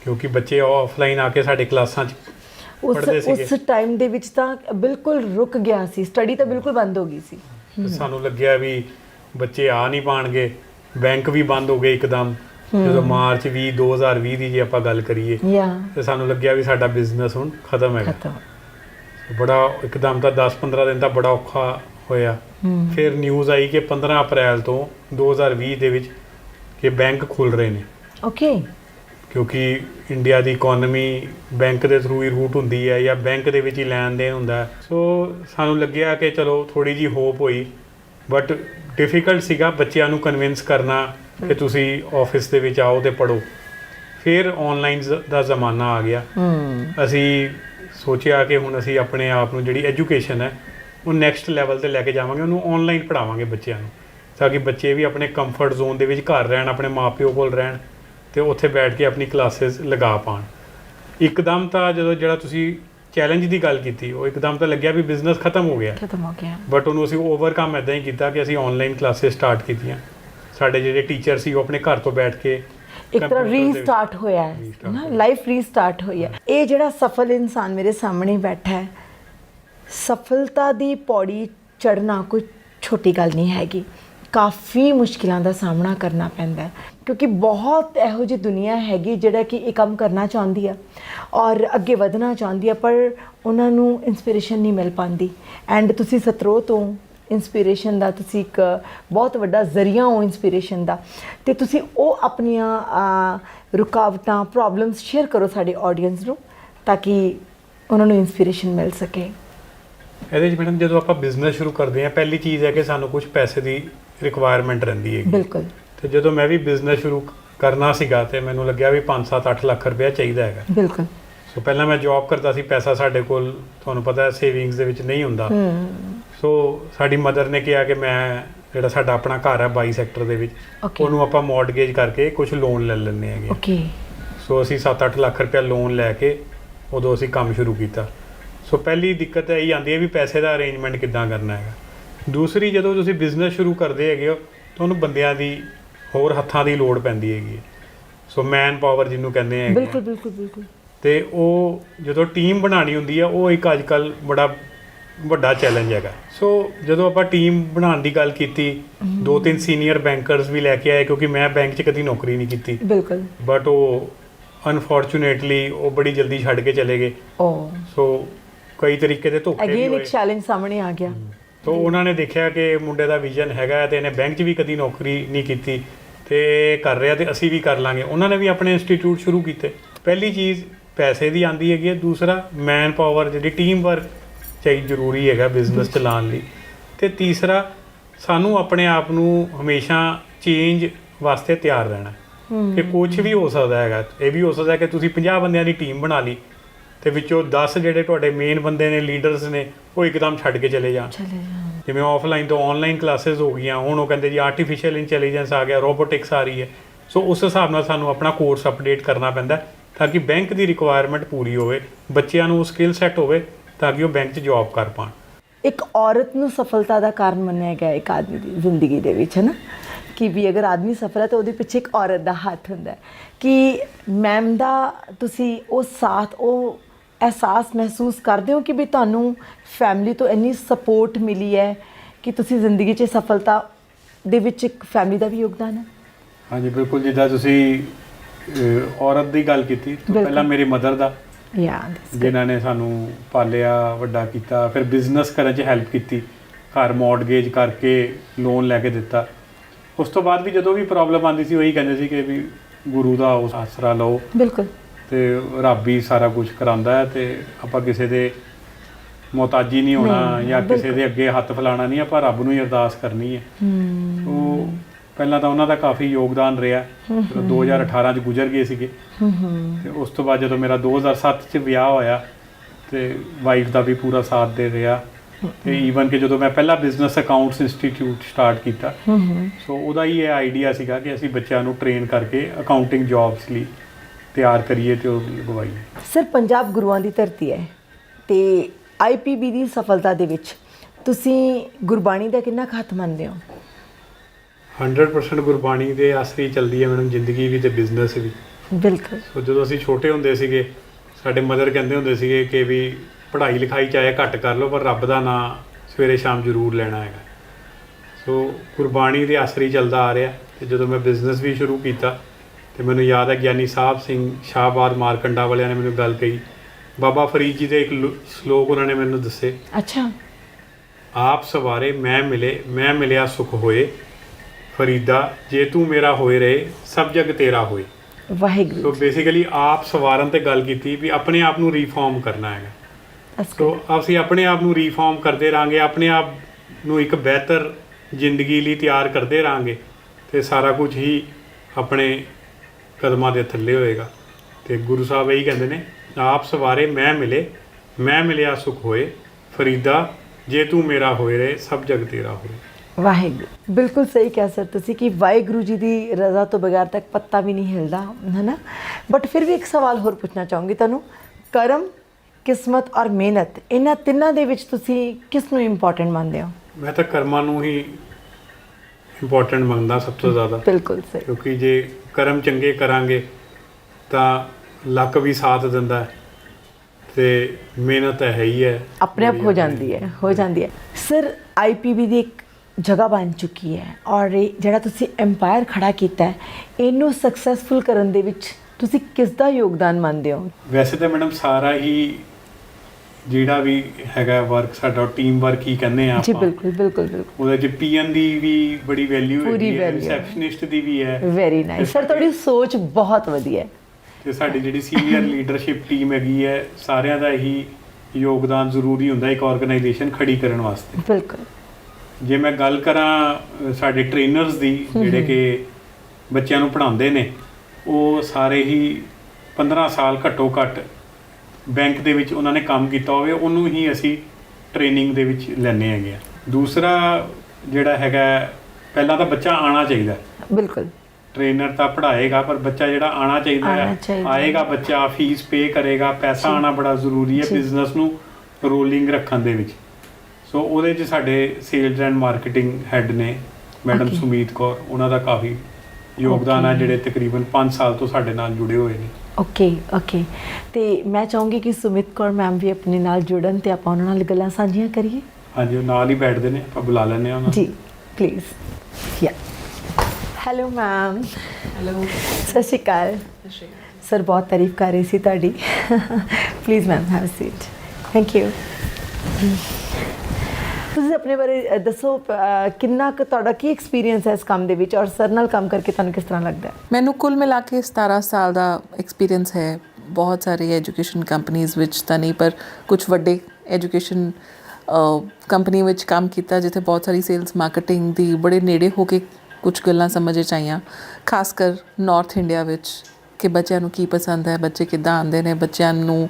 ਕਿਉਂਕਿ ਬੱਚੇ ਆਫਲਾਈਨ ਆ ਕੇ ਸਾਡੇ ਕਲਾਸਾਂ 'ਚ ਉਸ ਪੜ੍ਹਦੇ ਸੀਗੇ। ਉਸ ਟਾਈਮ ਦੇ ਵਿੱਚ ਤਾਂ ਬਿਲਕੁਲ ਰੁਕ ਗਿਆ ਸੀ। ਸਟੱਡੀ ਤਾਂ ਬਿਲਕੁਲ ਬੰਦ ਹੋ ਗਈ ਸੀ। ਤੇ ਸਾਨੂੰ ਲੱਗਿਆ ਵੀ ਬੱਚੇ ਆ ਨਹੀਂ ਪਾਣਗੇ। ਬੈਂਕ ਵੀ ਬੰਦ ਹੋ ਗਏ ਇੱਕਦਮ। ਜਦੋਂ ਮਾਰਚ 20 2020 ਦੀ ਜੇ ਆਪਾਂ ਗੱਲ ਕਰੀਏ ਯਾ। ਤੇ ਸਾਨੂੰ ਲੱਗਿਆ ਵੀ ਸਾਡਾ ਬਿਜ਼ਨਸ ਹੁਣ ਖਤਮ ਹੈਗਾ। ਖਤਮ। ਬੜਾ ਇੱਕਦਮ ਤਾਂ 10-15 ਦਿਨ ਤਾਂ ਬੜਾ ਔਖਾ ਹੋਇਆ। ਫਿਰ ਨਿਊਜ਼ ਆਈ ਕਿ 15 ਅਪ੍ਰੈਲ ਤੋਂ 2020 ਦੇ ਵਿੱਚ ਕਿ ਬੈਂਕ ਖੁੱਲ ਰਹੇ ਨੇ। ਓਕੇ। ਕਿਉਂਕਿ ਇੰਡੀਆ ਦੀ ਇਕਨੋਮੀ ਬੈਂਕ ਦੇ ਥਰੂ ਹੀ ਰੂਟ ਹੁੰਦੀ ਹੈ ਜਾਂ ਬੈਂਕ ਦੇ ਵਿੱਚ ਹੀ ਲੈਣ ਦੇਣ ਹੁੰਦਾ। ਸੋ ਸਾਨੂੰ ਲੱਗਿਆ ਕਿ ਚਲੋ ਥੋੜੀ ਜੀ ਹੋਪ ਹੋਈ ਬਟ ਡਿਫਿਕਲਟ ਸੀਗਾ ਬੱਚਿਆਂ ਨੂੰ ਕਨਵਿੰਸ ਕਰਨਾ ਕਿ ਤੁਸੀਂ ਆਫਿਸ ਦੇ ਵਿੱਚ ਆਓ ਤੇ ਪੜੋ ਫਿਰ ਆਨਲਾਈਨ ਦਾ ਜ਼ਮਾਨਾ ਆ ਗਿਆ। ਅਸੀਂ ਸੋਚਿਆ ਕਿ ਹੁਣ ਅਸੀਂ ਆਪਣੇ ਆਪ ਨੂੰ ਜਿਹੜੀ ਐਜੂਕੇਸ਼ਨ ਹੈ ਉਹ ਨੈਕਸਟ ਲੈਵਲ ਤੇ ਲੈ ਕੇ ਜਾਵਾਂਗੇ ਉਹਨੂੰ ਆਨਲਾਈਨ ਪੜਾਵਾਂਗੇ ਬੱਚਿਆਂ ਨੂੰ ਤਾਂ ਕਿ ਬੱਚੇ ਵੀ ਆਪਣੇ ਕੰਫਰਟ ਜ਼ੋਨ ਦੇ ਵਿੱਚ ਘਰ ਰਹਿਣ ਆਪਣੇ ਮਾਪਿਓ ਕੋਲ ਰਹਿਣ ਤੇ ਉੱਥੇ ਬੈਠ ਕੇ ਆਪਣੀ ਕਲਾਸਿਸ ਲਗਾ ਪਾਣ। ਇੱਕਦਮ ਤਾਂ ਜਦੋਂ ਜਿਹੜਾ ਤੁਸੀਂ ਚੈਲੰਜ ਦੀ ਗੱਲ ਕੀਤੀ ਉਹ ਇੱਕਦਮ ਤਾਂ ਲੱਗਿਆ ਵੀ ਬਿਜ਼ਨਸ ਖਤਮ ਹੋ ਗਿਆ। ਖਤਮ ਹੋ ਗਿਆ। ਬਟ ਉਹਨੂੰ ਅਸੀਂ ਓਵਰਕਮ ਇਦਾਂ ਹੀ ਕੀਤਾ ਕਿ ਅਸੀਂ ਆਨਲਾਈਨ ਕਲਾਸਿਸ ਸਟਾਰਟ ਕੀਤੀਆਂ। ਸਾਡੇ ਜਿਹੜੇ ਟੀਚਰ ਸੀ ਉਹ ਆਪਣੇ ਘਰ ਤੋਂ ਬੈਠ ਕੇ ਇੱਕ ਤਰ੍ਹਾਂ ਰੀਸਟਾਰਟ ਹੋਇਆ ਹੈ ਨਾ ਲਾਈਫ ਰੀਸਟਾਰਟ ਹੋਈ ਹੈ। ਇਹ ਜਿਹੜਾ ਸਫਲ ਇਨਸਾਨ ਮੇਰੇ ਸਾਹਮਣੇ ਬੈਠਾ ਹੈ ਸਫਲਤਾ ਦੀ ਪੌੜੀ ਚੜਨਾ ਕੋਈ ਛੋਟੀ ਗੱਲ ਨਹੀਂ ਹੈਗੀ। ਕਾਫੀ ਮੁਸ਼ਕਿਲਾਂ ਦਾ ਸਾਹਮਣਾ ਕਰਨਾ ਪੈਂਦਾ ਕਿਉਂਕਿ ਬਹੁਤ ਇਹੋ ਜਿਹੀ ਦੁਨੀਆ ਹੈਗੀ ਜਿਹੜਾ ਕਿ ਇਹ ਕੰਮ ਕਰਨਾ ਚਾਹੁੰਦੀ ਆ ਔਰ ਅੱਗੇ ਵਧਣਾ ਚਾਹੁੰਦੀ ਆ, ਪਰ ਉਹਨਾਂ ਨੂੰ ਇਨਸਪੀਰੇਸ਼ਨ ਨਹੀਂ ਮਿਲ ਪਾਉਂਦੀ। ਐਂਡ ਤੁਸੀਂ ਸਤਰੋਤ ਤੋਂ ਇਨਸਪੀਰੇਸ਼ਨ ਦਾ ਤੁਸੀਂ ਇੱਕ ਬਹੁਤ ਵੱਡਾ ਜ਼ਰੀਆ ਹੋ ਇਨਸਪੀਰੇਸ਼ਨ ਦਾ। ਤੇ ਤੁਸੀਂ ਉਹ ਆਪਣੀਆਂ ਰੁਕਾਵਟਾਂ ਪ੍ਰੋਬਲਮਸ ਸ਼ੇਅਰ ਕਰੋ ਸਾਡੇ ਆਡੀਅנס ਨੂੰ ਤਾਂ ਕਿ ਉਹਨਾਂ ਨੂੰ ਇਨਸਪੀਰੇਸ਼ਨ ਮਿਲ ਸਕੇ। ਇਹਦੇ ਵਿੱਚ ਮੈਡਮ ਜਦੋਂ ਆਪਾਂ ਬਿਜ਼ਨਸ ਸ਼ੁਰੂ ਕਰਦੇ ਹਾਂ ਪਹਿਲੀ ਚੀਜ਼ ਹੈ ਕਿ ਸਾਨੂੰ ਕੁਝ ਪੈਸੇ ਦੀ ਰਿਕੁਆਇਰਮੈਂਟ ਰਹਿੰਦੀ ਹੈ ਬਿਲਕੁਲ। ਤੇ ਜਦੋਂ ਮੈਂ ਵੀ ਬਿਜ਼ਨਸ ਸ਼ੁਰੂ ਕਰਨਾ ਸੀਗਾ ਤੇ ਮੈਨੂੰ ਲੱਗਿਆ ਵੀ 5-7 8 ਲੱਖ ਰੁਪਇਆ ਚਾਹੀਦਾ ਹੈਗਾ। ਬਿਲਕੁਲ। ਸੋ ਪਹਿਲਾਂ ਮੈਂ ਜੌਬ ਕਰਦਾ ਸੀ ਪੈਸਾ ਸਾਡੇ ਕੋਲ ਤੁਹਾਨੂੰ ਪਤਾ ਹੈ ਸੇਵਿੰਗਸ ਦੇ ਵਿੱਚ ਨਹੀਂ ਹੁੰਦਾ। ਸੋ ਸਾਡੀ ਮਦਰ ਨੇ ਕਿਹਾ ਕਿ ਮੈਂ ਜਿਹੜਾ ਸਾਡਾ ਆਪਣਾ ਘਰ ਹੈ 22 ਸੈਕਟਰ ਦੇ ਵਿੱਚ. ਉਹਨੂੰ ਆਪਾਂ ਮੌਰਟਗੇਜ ਕਰਕੇ ਕੁਝ ਲੋਨ ਲੈ ਲੈਣੇ ਹੈਗੇ। ਓਕੇ ਸੋ ਅਸੀਂ 7-8 ਲੱਖ ਰੁਪਇਆ ਲੋਨ ਲੈ ਕੇ ਉਦੋਂ ਅਸੀਂ ਕੰਮ ਸ਼ੁਰੂ ਕੀਤਾ। ਸੋ ਪਹਿਲੀ ਦਿੱਕਤ ਇਹ ਹੀ ਆਉਂਦੀ ਹੈ ਵੀ ਪੈਸੇ ਦਾ ਅਰੇਂਜਮੈਂਟ ਕਿੱਦਾਂ ਕਰਨਾ ਹੈਗਾ। ਦੂਸਰੀ ਜਦੋਂ ਤੁਸੀਂ ਬਿਜ਼ਨਸ ਸ਼ੁਰੂ ਕਰਦੇ ਹੈਗੇ ਹੋ ਤੁਹਾਨੂੰ ਬੰਦਿਆਂ ਦੀ ਹੋਰ ਹੱਥਾਂ ਦੀ ਲੋੜ ਪੈਂਦੀ ਹੈਗੀ ਹੈ। ਸੋ ਮੈਨ ਪਾਵਰ ਜਿਹਨੂੰ ਕਹਿੰਦੇ ਹੈਗੇ ਆ। ਬਿਲਕੁਲ ਬਿਲਕੁਲ ਬਿਲਕੁਲ। ਤੇ ਉਹ ਜਦੋਂ ਟੀਮ ਬਣਾਉਣੀ ਹੁੰਦੀ ਆ ਉਹ ਇੱਕ ਅੱਜਕੱਲ ਬੜਾ ਵੱਡਾ ਚੈਲੰਜ ਹੈਗਾ। ਸੋ ਜਦੋਂ ਆਪਾਂ ਟੀਮ ਬਣਾਉਣ ਦੀ ਗੱਲ ਕੀਤੀ ਦੋ ਤਿੰਨ ਸੀਨੀਅਰ ਬੈਂਕਰਸ ਵੀ ਲੈ ਕੇ ਆਏ ਕਿਉਂਕਿ ਮੈਂ ਬੈਂਕ 'ਚ ਕਦੀ ਨੌਕਰੀ ਨਹੀਂ ਕੀਤੀ। ਬਿਲਕੁਲ। ਬਟ ਉਹ ਅਨਫੋਰਚੂਨੇਟਲੀ ਉਹ ਬੜੀ ਜਲਦੀ ਛੱਡ ਕੇ ਚਲੇ ਗਏ। ਓ। ਸੋ ਕਈ ਤਰੀਕੇ ਦੇ ਧੋਖੇ ਵੀ ਅਗੇਨ ਹੋਏ। ਇੱਕ ਚੈਲੰਜ ਸਾਹਮਣੇ ਆ ਗਿਆ। ਤੋ ਉਹਨਾਂ ਨੇ ਦੇਖਿਆ ਕਿ ਮੁੰਡੇ ਦਾ ਵਿਜ਼ਨ ਹੈਗਾ ਹੈ ਤੇ ਇਹਨੇ ਬੈਂਕ 'ਚ ਵੀ ਕਦੀ ਨੌਕਰੀ ਨਹੀਂ ਕੀਤੀ ਤੇ ਕਰ ਰਿਹਾ ਤੇ ਅਸੀਂ ਵੀ ਕਰ ਲਾਂਗੇ। ਉਹਨਾਂ ਨੇ ਵੀ ਆਪਣੇ ਇੰਸਟੀਚਿਊਟ ਸ਼ੁਰੂ ਕੀਤੇ। ਪਹਿਲੀ ਚੀਜ਼ ਪੈਸੇ ਦੀ ਆਂਦੀ ਹੈਗੀ ਹੈ। ਦੂਸਰਾ ਮੈਨ ਪਾਵਰ ਜਿਹੜੀ ਟੀਮ ਵਰਕ ਚਾਹੀ ਜ਼ਰੂਰੀ ਹੈਗਾ ਬਿਜ਼ਨਸ ਚਲਾਉਣ ਲਈ। ਤੇ ਤੀਸਰਾ ਸਾਨੂੰ ਆਪਣੇ ਆਪ ਨੂੰ ਹਮੇਸ਼ਾ ਚੇਂਜ ਵਾਸਤੇ ਤਿਆਰ ਰਹਿਣਾ। ਕਿ ਕੁਝ ਵੀ ਹੋ ਸਕਦਾ ਹੈਗਾ। ਇਹ ਵੀ ਹੋ ਸਕਦਾ ਹੈ ਕਿ ਤੁਸੀਂ 50 ਬੰਦਿਆਂ ਦੀ ਟੀਮ ਬਣਾ ਲਈ। ਤੇ ਵਿੱਚੋਂ 10 ਜਿਹੜੇ ਤੁਹਾਡੇ ਮੇਨ ਬੰਦੇ ਨੇ ਲੀਡਰਸ ਨੇ ਉਹ ਇੱਕਦਮ ਛੱਡ ਕੇ ਚਲੇ ਜਾਣ। ਚਲੇ ਜਾਣ। ਜਿਵੇਂ ਆਫਲਾਈਨ ਤੋਂ ਆਨਲਾਈਨ ਕਲਾਸਿਸ ਹੋ ਗਈਆਂ ਹੁਣ ਉਹ ਕਹਿੰਦੇ ਜੀ ਆਰਟੀਫੀਸ਼ੀਅਲ ਇੰਟੈਲੀਜੈਂਸ ਆ ਗਿਆ ਰੋਬੋਟਿਕਸ ਆ ਰਹੀ ਹੈ। ਸੋ ਉਸ ਹਿਸਾਬ ਨਾਲ ਸਾਨੂੰ ਆਪਣਾ ਕੋਰਸ ਅਪਡੇਟ ਕਰਨਾ ਪੈਂਦਾ ਤਾਂ ਕਿ ਬੈਂਕ ਦੀ ਰਿਕੁਆਇਰਮੈਂਟ ਪੂਰੀ ਹੋਵੇ ਬੱਚਿਆਂ ਨੂੰ ਸਕਿੱਲ ਸੈੱਟ ਹੋਵੇ ਤਾਂ ਕਿ ਉਹ ਬੈਂਕ 'ਚ ਜੌਬ ਕਰ ਪਾਣ। ਇੱਕ ਔਰਤ ਨੂੰ ਸਫਲਤਾ ਦਾ ਕਾਰਨ ਮੰਨਿਆ ਗਿਆ ਇੱਕ ਆਦਮੀ ਦੀ ਜ਼ਿੰਦਗੀ ਦੇ ਵਿੱਚ ਹੈ ਨਾ ਕਿ ਵੀ ਅਗਰ ਆਦਮੀ ਸਫਲ ਹੈ ਤਾਂ ਉਹਦੇ ਪਿੱਛੇ ਇੱਕ ਔਰਤ ਦਾ ਹੱਥ ਹੁੰਦਾ ਹੈ। ਕਿ ਮੈਮ ਦਾ ਤੁਸੀਂ ਉਹ ਸਾਥ ਉਹ ਅਹਿਸਾਸ ਮਹਿਸੂਸ ਕਰਦੇ ਹੋ ਕਿ ਵੀ ਤੁਹਾਨੂੰ ਫੈਮਿਲੀ ਤੋਂ ਇੰਨੀ ਸਪੋਰਟ ਮਿਲੀ ਹੈ ਕਿ ਤੁਸੀਂ ਜ਼ਿੰਦਗੀ 'ਚ ਸਫਲਤਾ ਦੇ ਵਿੱਚ ਇੱਕ ਫੈਮਿਲੀ ਦਾ ਵੀ ਯੋਗਦਾਨ ਹੈ? ਹਾਂਜੀ ਬਿਲਕੁਲ ਜਿੱਦਾਂ ਤੁਸੀਂ ਅਹ, ਔਰਤ ਦੀ ਗੱਲ ਕੀਤੀ ਤਾਂ ਬਿਲਕੁਲ। ਪਹਿਲਾਂ ਮੇਰੀ ਮਦਰ ਦਾ ਯਾ ਜਿਨ੍ਹਾਂ ਨੇ ਸਾਨੂੰ ਪਾਲਿਆ ਵੱਡਾ ਕੀਤਾ ਫਿਰ ਬਿਜ਼ਨਸ ਕਰਨ 'ਚ ਹੈਲਪ ਕੀਤੀ ਘਰ ਮੌਰਟਗੇਜ ਕਰਕੇ ਲੋਨ ਲੈ ਕੇ ਦਿੱਤਾ। ਉਸ ਤੋਂ ਬਾਅਦ ਵੀ ਜਦੋਂ ਵੀ ਪ੍ਰੋਬਲਮ ਆਉਂਦੀ ਸੀ ਉਹੀ ਕਹਿੰਦੇ ਸੀ ਕਿ ਵੀ ਗੁਰੂ ਦਾ ਉਸ ਆਸਰਾ ਲਓ। ਬਿਲਕੁਲ। ਤੇ ਰੱਬ ਹੀ ਸਾਰਾ ਕੁਝ ਕਰਾਉਂਦਾ ਹੈ ਤੇ ਆਪਾਂ ਕਿਸੇ ਦੇ ਮੁਹਤਾਜੀ ਨਹੀਂ ਹੋਣਾ ਜਾਂ ਕਿਸੇ। ਦੇ ਅੱਗੇ ਹੱਥ ਫੈਲਾਉਣਾ ਨਹੀਂ ਆਪਾਂ ਰੱਬ ਨੂੰ ਹੀ ਅਰਦਾਸ ਕਰਨੀ ਹੈ। ਉਹ ਪਹਿਲਾਂ ਤਾਂ ਉਹਨਾਂ ਦਾ ਕਾਫੀ ਯੋਗਦਾਨ ਰਿਹਾ। ਜਦੋਂ 2018 ਚ ਗੁਜ਼ਰ ਗਏ ਸੀਗੇ। ਤੇ ਉਸ ਤੋਂ ਬਾਅਦ ਜਦੋਂ ਮੇਰਾ 2007 ਚ ਵਿਆਹ ਹੋਇਆ ਤੇ ਵਾਈਫ ਦਾ ਵੀ ਪੂਰਾ ਸਾਥ ਦੇ ਰਿਹਾ। ਤੇ ਈਵਨ ਕਿ ਜਦੋਂ ਮੈਂ ਪਹਿਲਾ ਬਿਜ਼ਨਸ ਅਕਾਊਂਟਸ ਇੰਸਟੀਚਿਊਟ ਸਟਾਰਟ ਕੀਤਾ। ਸੋ ਉਹਦਾ ਹੀ ਇਹ ਆਈਡੀਆ ਸੀਗਾ ਕਿ ਅਸੀਂ ਬੱਚਿਆਂ ਨੂੰ ਟ੍ਰੇਨ ਕਰਕੇ ਅਕਾਊਂਟਿੰਗ ਜੌਬਸ ਲਈ ਤਿਆਰ ਕਰੀਏ ਤੇ ਉਹ ਲਗਵਾਈਏ ਸਰ ਪੰਜਾਬ ਗੁਰੂਆਂ ਦੀ ਧਰਤੀ ਹੈ ਤੇ ਆਈਪੀਬੀ ਦੀ ਸਫਲਤਾ ਦੇ ਵਿੱਚ ਤੁਸੀਂ ਗੁਰਬਾਣੀ ਦਾ ਕਿੰਨਾ ਹੱਥ ਮੰਨਦੇ ਹੋ? 100% ਗੁਰਬਾਣੀ ਦੇ ਆਸਰੇ ਚੱਲਦੀ ਹੈ ਮੈਡਮ ਜ਼ਿੰਦਗੀ ਵੀ ਤੇ ਬਿਜ਼ਨਸ ਵੀ। ਬਿਲਕੁਲ। ਸੋ ਜਦੋਂ ਅਸੀਂ ਛੋਟੇ ਹੁੰਦੇ ਸੀਗੇ ਸਾਡੇ ਮਦਰ ਕਹਿੰਦੇ ਹੁੰਦੇ ਸੀਗੇ ਕਿ ਵੀ ਪੜ੍ਹਾਈ ਲਿਖਾਈ ਚਾਹੇ ਘੱਟ ਕਰ ਲਓ ਪਰ ਰੱਬ ਦਾ ਨਾਂ ਸਵੇਰੇ ਸ਼ਾਮ ਜ਼ਰੂਰ ਲੈਣਾ ਹੈਗਾ। ਸੋ ਗੁਰਬਾਣੀ ਦੇ ਆਸਰੇ ਚੱਲਦਾ ਆ ਰਿਹਾ ਤੇ ਜਦੋਂ ਮੈਂ ਬਿਜ਼ਨਸ ਵੀ ਸ਼ੁਰੂ ਕੀਤਾ ਤੇ ਮੈਨੂੰ ਯਾਦ ਹੈ ਗਿਆਨੀ ਸਾਹਿਬ ਸਿੰਘ ਸ਼ਾਹਬਾਦ ਮਾਰਕੰਡਾ ਵਾਲਿਆਂ ਨੇ ਮੈਨੂੰ ਗੱਲ ਕਹੀ। ਬਾਬਾ ਫਰੀਦ ਜੀ ਦੇ ਇੱਕ ਸ਼ਲੋਕ ਉਹਨਾਂ ਨੇ ਮੈਨੂੰ ਦੱਸੇ। ਅੱਛਾ। ਆਪ ਸਵਾਰੇ ਮੈਂ ਮਿਲੇ ਮੈਂ ਮਿਲਿਆ ਸੁਖ ਹੋਏ। ਫਰੀਦਾ ਜੇ ਤੂੰ ਮੇਰਾ ਹੋਏ ਰਹੇ ਸਭ ਜਗ ਤੇਰਾ ਹੋਏ। ਵਾਹਿਗੁਰੂ ਸੋ ਬੇਸਿਕਲੀ ਆਪ ਸਵਾਰਨ ਤੇ ਗੱਲ ਕੀਤੀ ਵੀ ਆਪਣੇ ਆਪ ਨੂੰ ਰੀਫਾਰਮ ਕਰਨਾ ਹੈਗਾ। ਸੋ. ਅਸੀਂ ਆਪਣੇ ਆਪ ਨੂੰ ਰੀਫਾਰਮ ਕਰਦੇ ਰਾਂਗੇ ਆਪਣੇ ਆਪ ਨੂੰ ਇੱਕ ਬਿਹਤਰ ਜ਼ਿੰਦਗੀ ਲਈ ਤਿਆਰ ਕਰਦੇ ਰਾਂਗੇ ਤੇ ਸਾਰਾ ਕੁਝ ਹੀ ਆਪਣੇ ਕਦਮਾਂ ਦੇ ਥੱਲੇ ਹੋਏਗਾ। ਤੇ ਗੁਰੂ ਸਾਹਿਬ ਇਹੀ ਕਹਿੰਦੇ ਨੇ ਆਪ ਸਵਾਰੇ ਮੈਂ ਮਿਲੇ ਮੈਂ ਮਿਲਿਆ ਸੁਖ ਹੋਏ ਫਰੀਦਾ ਜੇ ਤੂੰ ਮੇਰਾ ਹੋਏ ਰੇ ਸਭ ਜਗ ਤੇਰਾ ਹੋਏ। ਵਾਹਿਗੁਰੂ। ਬਿਲਕੁਲ ਸਹੀ ਕਿਹਾ ਸਰ ਤੁਸੀਂ ਕਿ ਵਾਹਿਗੁਰੂ ਜੀ ਦੀ ਰਜ਼ਾ ਤੋਂ ਬਗੈਰ ਤੱਕ ਪੱਤਾ ਵੀ ਨਹੀਂ ਹਿਲਦਾ ਹੈਨਾ? ਬਟ ਫਿਰ ਵੀ ਇੱਕ ਸਵਾਲ ਹੋਰ ਪੁੱਛਣਾ ਚਾਹੂੰਗੀ ਤੁਹਾਨੂੰ। ਕਰਮ ਕਿਸਮਤ ਔਰ ਮਿਹਨਤ ਇਹਨਾਂ ਤਿੰਨਾਂ ਦੇ ਵਿੱਚ ਤੁਸੀਂ ਕਿਸ ਨੂੰ ਇੰਪੋਰਟੈਂਟ ਮੰਨਦੇ ਹੋ? ਮੈਂ ਤਾਂ ਕਰਮਾਂ ਨੂੰ ਹੀ ਇੰਪੋਰਟੈਂਟ ਮੰਨਦਾ ਸਭ ਤੋਂ ਜ਼ਿਆਦਾ। ਬਿਲਕੁਲ ਸਹੀ। ਕਿਉਂਕਿ ਜੇ ਕਰਮ ਚੰਗੇ ਕਰਾਂਗੇ ਤਾਂ ਲੱਕ ਵੀ ਸਾਥ ਦਿੰਦਾ ਹੈ ਤੇ ਮਿਹਨਤ ਹੈ ਹੀ ਹੈ। ਆਪਣੇ ਆਪ ਹੋ ਜਾਂਦੀ ਹੈ ਹੋ ਜਾਂਦੀ ਹੈ। ਸਰ ਆਈਪੀਬੀ ਦੀ ਇੱਕ ਜਗ੍ਹਾ ਬਣ ਚੁੱਕੀ ਹੈ ਔਰ ਜਿਹੜਾ ਤੁਸੀਂ ਐਮਪਾਇਰ ਖੜਾ ਕੀਤਾ ਹੈ ਇਹਨੂੰ ਸਕਸੈਸਫੁਲ ਕਰਨ ਦੇ ਵਿੱਚ ਤੁਸੀਂ ਕਿਸ ਦਾ ਯੋਗਦਾਨ ਮੰਨਦੇ ਹੋ? ਵੈਸੇ ਤਾਂ ਮੈਡਮ ਸਾਰਾ ਹੀ ਜਿਹੜਾ ਵੀ ਹੈਗਾ ਵਰਕ ਸਾਡਾ ਟੀਮ ਵਰਕ ਹੀ ਕਹਿੰਦੇ ਆ ਜੀ ਆਪਾਂ। ਬਿਲਕੁਲ ਬਿਲਕੁਲ ਬਿਲਕੁਲ। ਉਹਦੇ ਚ ਪੀਐਨ ਦੀ ਵੀ ਬੜੀ ਵੈਲਿਊ ਪੂਰੀ ਹੈਗੀ ਹੈ value ਹੈ। ਰਿਸੈਪਸ਼ਨਿਸਟ ਦੀ ਵੀ ਹੈ। ਵੈਰੀ ਨਾਈਸ ਸਰ ਤੁਹਾਡੀ ਸੋਚ ਬਹੁਤ ਵਧੀਆ ਹੈ। ਤੇ ਸਾਡੀ ਜਿਹੜੀ ਸੀਨੀਅਰ ਲੀਡਰਸ਼ਿਪ ਟੀਮ ਹੈਗੀ ਹੈ ਸਾਰਿਆਂ ਦਾ ਹੀ ਯੋਗਦਾਨ ਜ਼ਰੂਰੀ ਹੁੰਦਾ ਇੱਕ ਆਰਗੇਨਾਈਜੇਸ਼ਨ ਖੜੀ ਕਰਨ ਵਾਸਤੇ। ਬਿਲਕੁਲ। ਜੇ ਮੈਂ ਗੱਲ ਕਰਾਂ ਅ, ਸਾਡੇ ਟ੍ਰੇਨਰਸ ਦੀ ਜਿਹੜੇ ਕਿ ਬੱਚਿਆਂ ਨੂੰ ਪੜ੍ਹਾਉਂਦੇ ਨੇ ਉਹ ਸਾਰੇ ਹੀ 15 ਸਾਲ ਘੱਟੋ ਘੱਟ ਬੈਂਕ ਦੇ ਵਿੱਚ ਉਹਨਾਂ ਨੇ ਕੰਮ ਕੀਤਾ ਹੋਵੇ ਉਹਨੂੰ ਹੀ ਅਸੀਂ ਟ੍ਰੇਨਿੰਗ ਦੇ ਵਿੱਚ ਲੈਣੇ ਹੈਗੇ ਆ ਦੂਸਰਾ ਜਿਹੜਾ ਹੈਗਾ ਪਹਿਲਾਂ ਤਾਂ ਬੱਚਾ ਆਣਾ ਚਾਹੀਦਾ ਬਿਲਕੁਲ ਟ੍ਰੇਨਰ ਤਾਂ ਪੜ੍ਹਾਏਗਾ ਪਰ ਬੱਚਾ ਜਿਹੜਾ ਆਣਾ ਚਾਹੀਦਾ ਆਉਣਾ ਹੈ ਚਾਹੀਦਾ। ਆਏਗਾ ਬੱਚਾ ਫੀਸ ਪੇ ਕਰੇਗਾ ਪੈਸਾ ਆਣਾ ਬੜਾ ਜ਼ਰੂਰੀ ਹੈ ਜੀ। ਬਿਜ਼ਨਸ ਨੂੰ ਰੋਲਿੰਗ ਰੱਖਣ ਦੇ ਵਿੱਚ ਸੋ ਉਹਦੇ 'ਚ ਸਾਡੇ ਸੇਲਸ ਐਂਡ ਮਾਰਕੀਟਿੰਗ ਹੈੱਡ ਨੇ ਮੈਡਮ Okay. ਸੁਮੀਤ ਕੌਰ ਉਹਨਾਂ ਦਾ ਕਾਫੀ ਯੋਗਦਾਨ ਹੈ Okay. ਜਿਹੜੇ ਤਕਰੀਬਨ 5 ਸਾਲ ਤੋਂ ਸਾਡੇ ਨਾਲ ਜੁੜੇ ਹੋਏ ਨੇ ਓਕੇ ਓਕੇ ਤੇ ਮੈਂ ਚਾਹੂੰਗੀ ਕਿ ਸੁਮਿਤ ਕੌਰ ਮੈਮ ਵੀ ਆਪਣੇ ਨਾਲ ਜੁੜਨ ਤੇ ਆਪਾਂ ਉਹਨਾਂ ਨਾਲ ਗੱਲਾਂ ਸਾਂਝੀਆਂ ਕਰੀਏ। ਹਾਂਜੀ ਉਹ ਨਾਲ ਹੀ ਬੈਠਦੇ ਨੇ ਆਪਾਂ ਬੁਲਾ ਲੈਂਦੇ ਹਾਂ ਉਹਨਾਂ ਨੂੰ। ਜੀ ਪਲੀਜ਼ ਯਾ ਹੈਲੋ ਮੈਮ ਹੈਲੋ ਸਤਿ ਸ਼੍ਰੀ ਅਕਾਲ। ਸਰ ਬਹੁਤ ਤਾਰੀਫ ਕਰ ਰਹੀ ਸੀ ਤੁਹਾਡੀ। Please ma'am have seat thank you ਤੁਸੀਂ ਆਪਣੇ ਬਾਰੇ ਦੱਸੋ ਕਿੰਨਾ ਕੁ ਤੁਹਾਡਾ ਕੀ ਐਕਸਪੀਰੀਅੰਸ ਹੈ ਇਸ ਕੰਮ ਦੇ ਵਿੱਚ ਔਰ ਸਰ ਨਾਲ ਕੰਮ ਕਰਕੇ ਤੁਹਾਨੂੰ ਕਿਸ ਤਰ੍ਹਾਂ ਲੱਗਦਾ ਮੈਨੂੰ ਕੁੱਲ ਮਿਲਾ ਕੇ 17 ਸਾਲ ਦਾ ਐਕਸਪੀਰੀਅੰਸ ਹੈ। ਬਹੁਤ ਸਾਰੇ ਐਜੂਕੇਸ਼ਨ ਕੰਪਨੀਆਂ ਵਿੱਚ ਤਾਂ ਨਹੀਂ, ਪਰ ਕੁਝ ਵੱਡੇ ਐਜੂਕੇਸ਼ਨ ਕੰਪਨੀ ਵਿੱਚ ਕੰਮ ਕੀਤਾ, ਜਿੱਥੇ ਬਹੁਤ ਸਾਰੀ ਸੇਲਸ ਮਾਰਕੀਟਿੰਗ ਦੀ ਬੜੇ ਨੇੜੇ ਹੋ ਕੇ ਕੁਝ ਗੱਲਾਂ ਸਮਝ ਚ ਆਈਆਂ। ਖਾਸ ਕਰ ਨਾਰਥ ਇੰਡੀਆ ਵਿੱਚ ਕਿ ਬੱਚਿਆਂ ਨੂੰ ਕੀ ਪਸੰਦ ਹੈ ਬੱਚੇ ਕਿੱਦਾਂ ਆਉਂਦੇ ਨੇ ਬੱਚਿਆਂ ਨੂੰ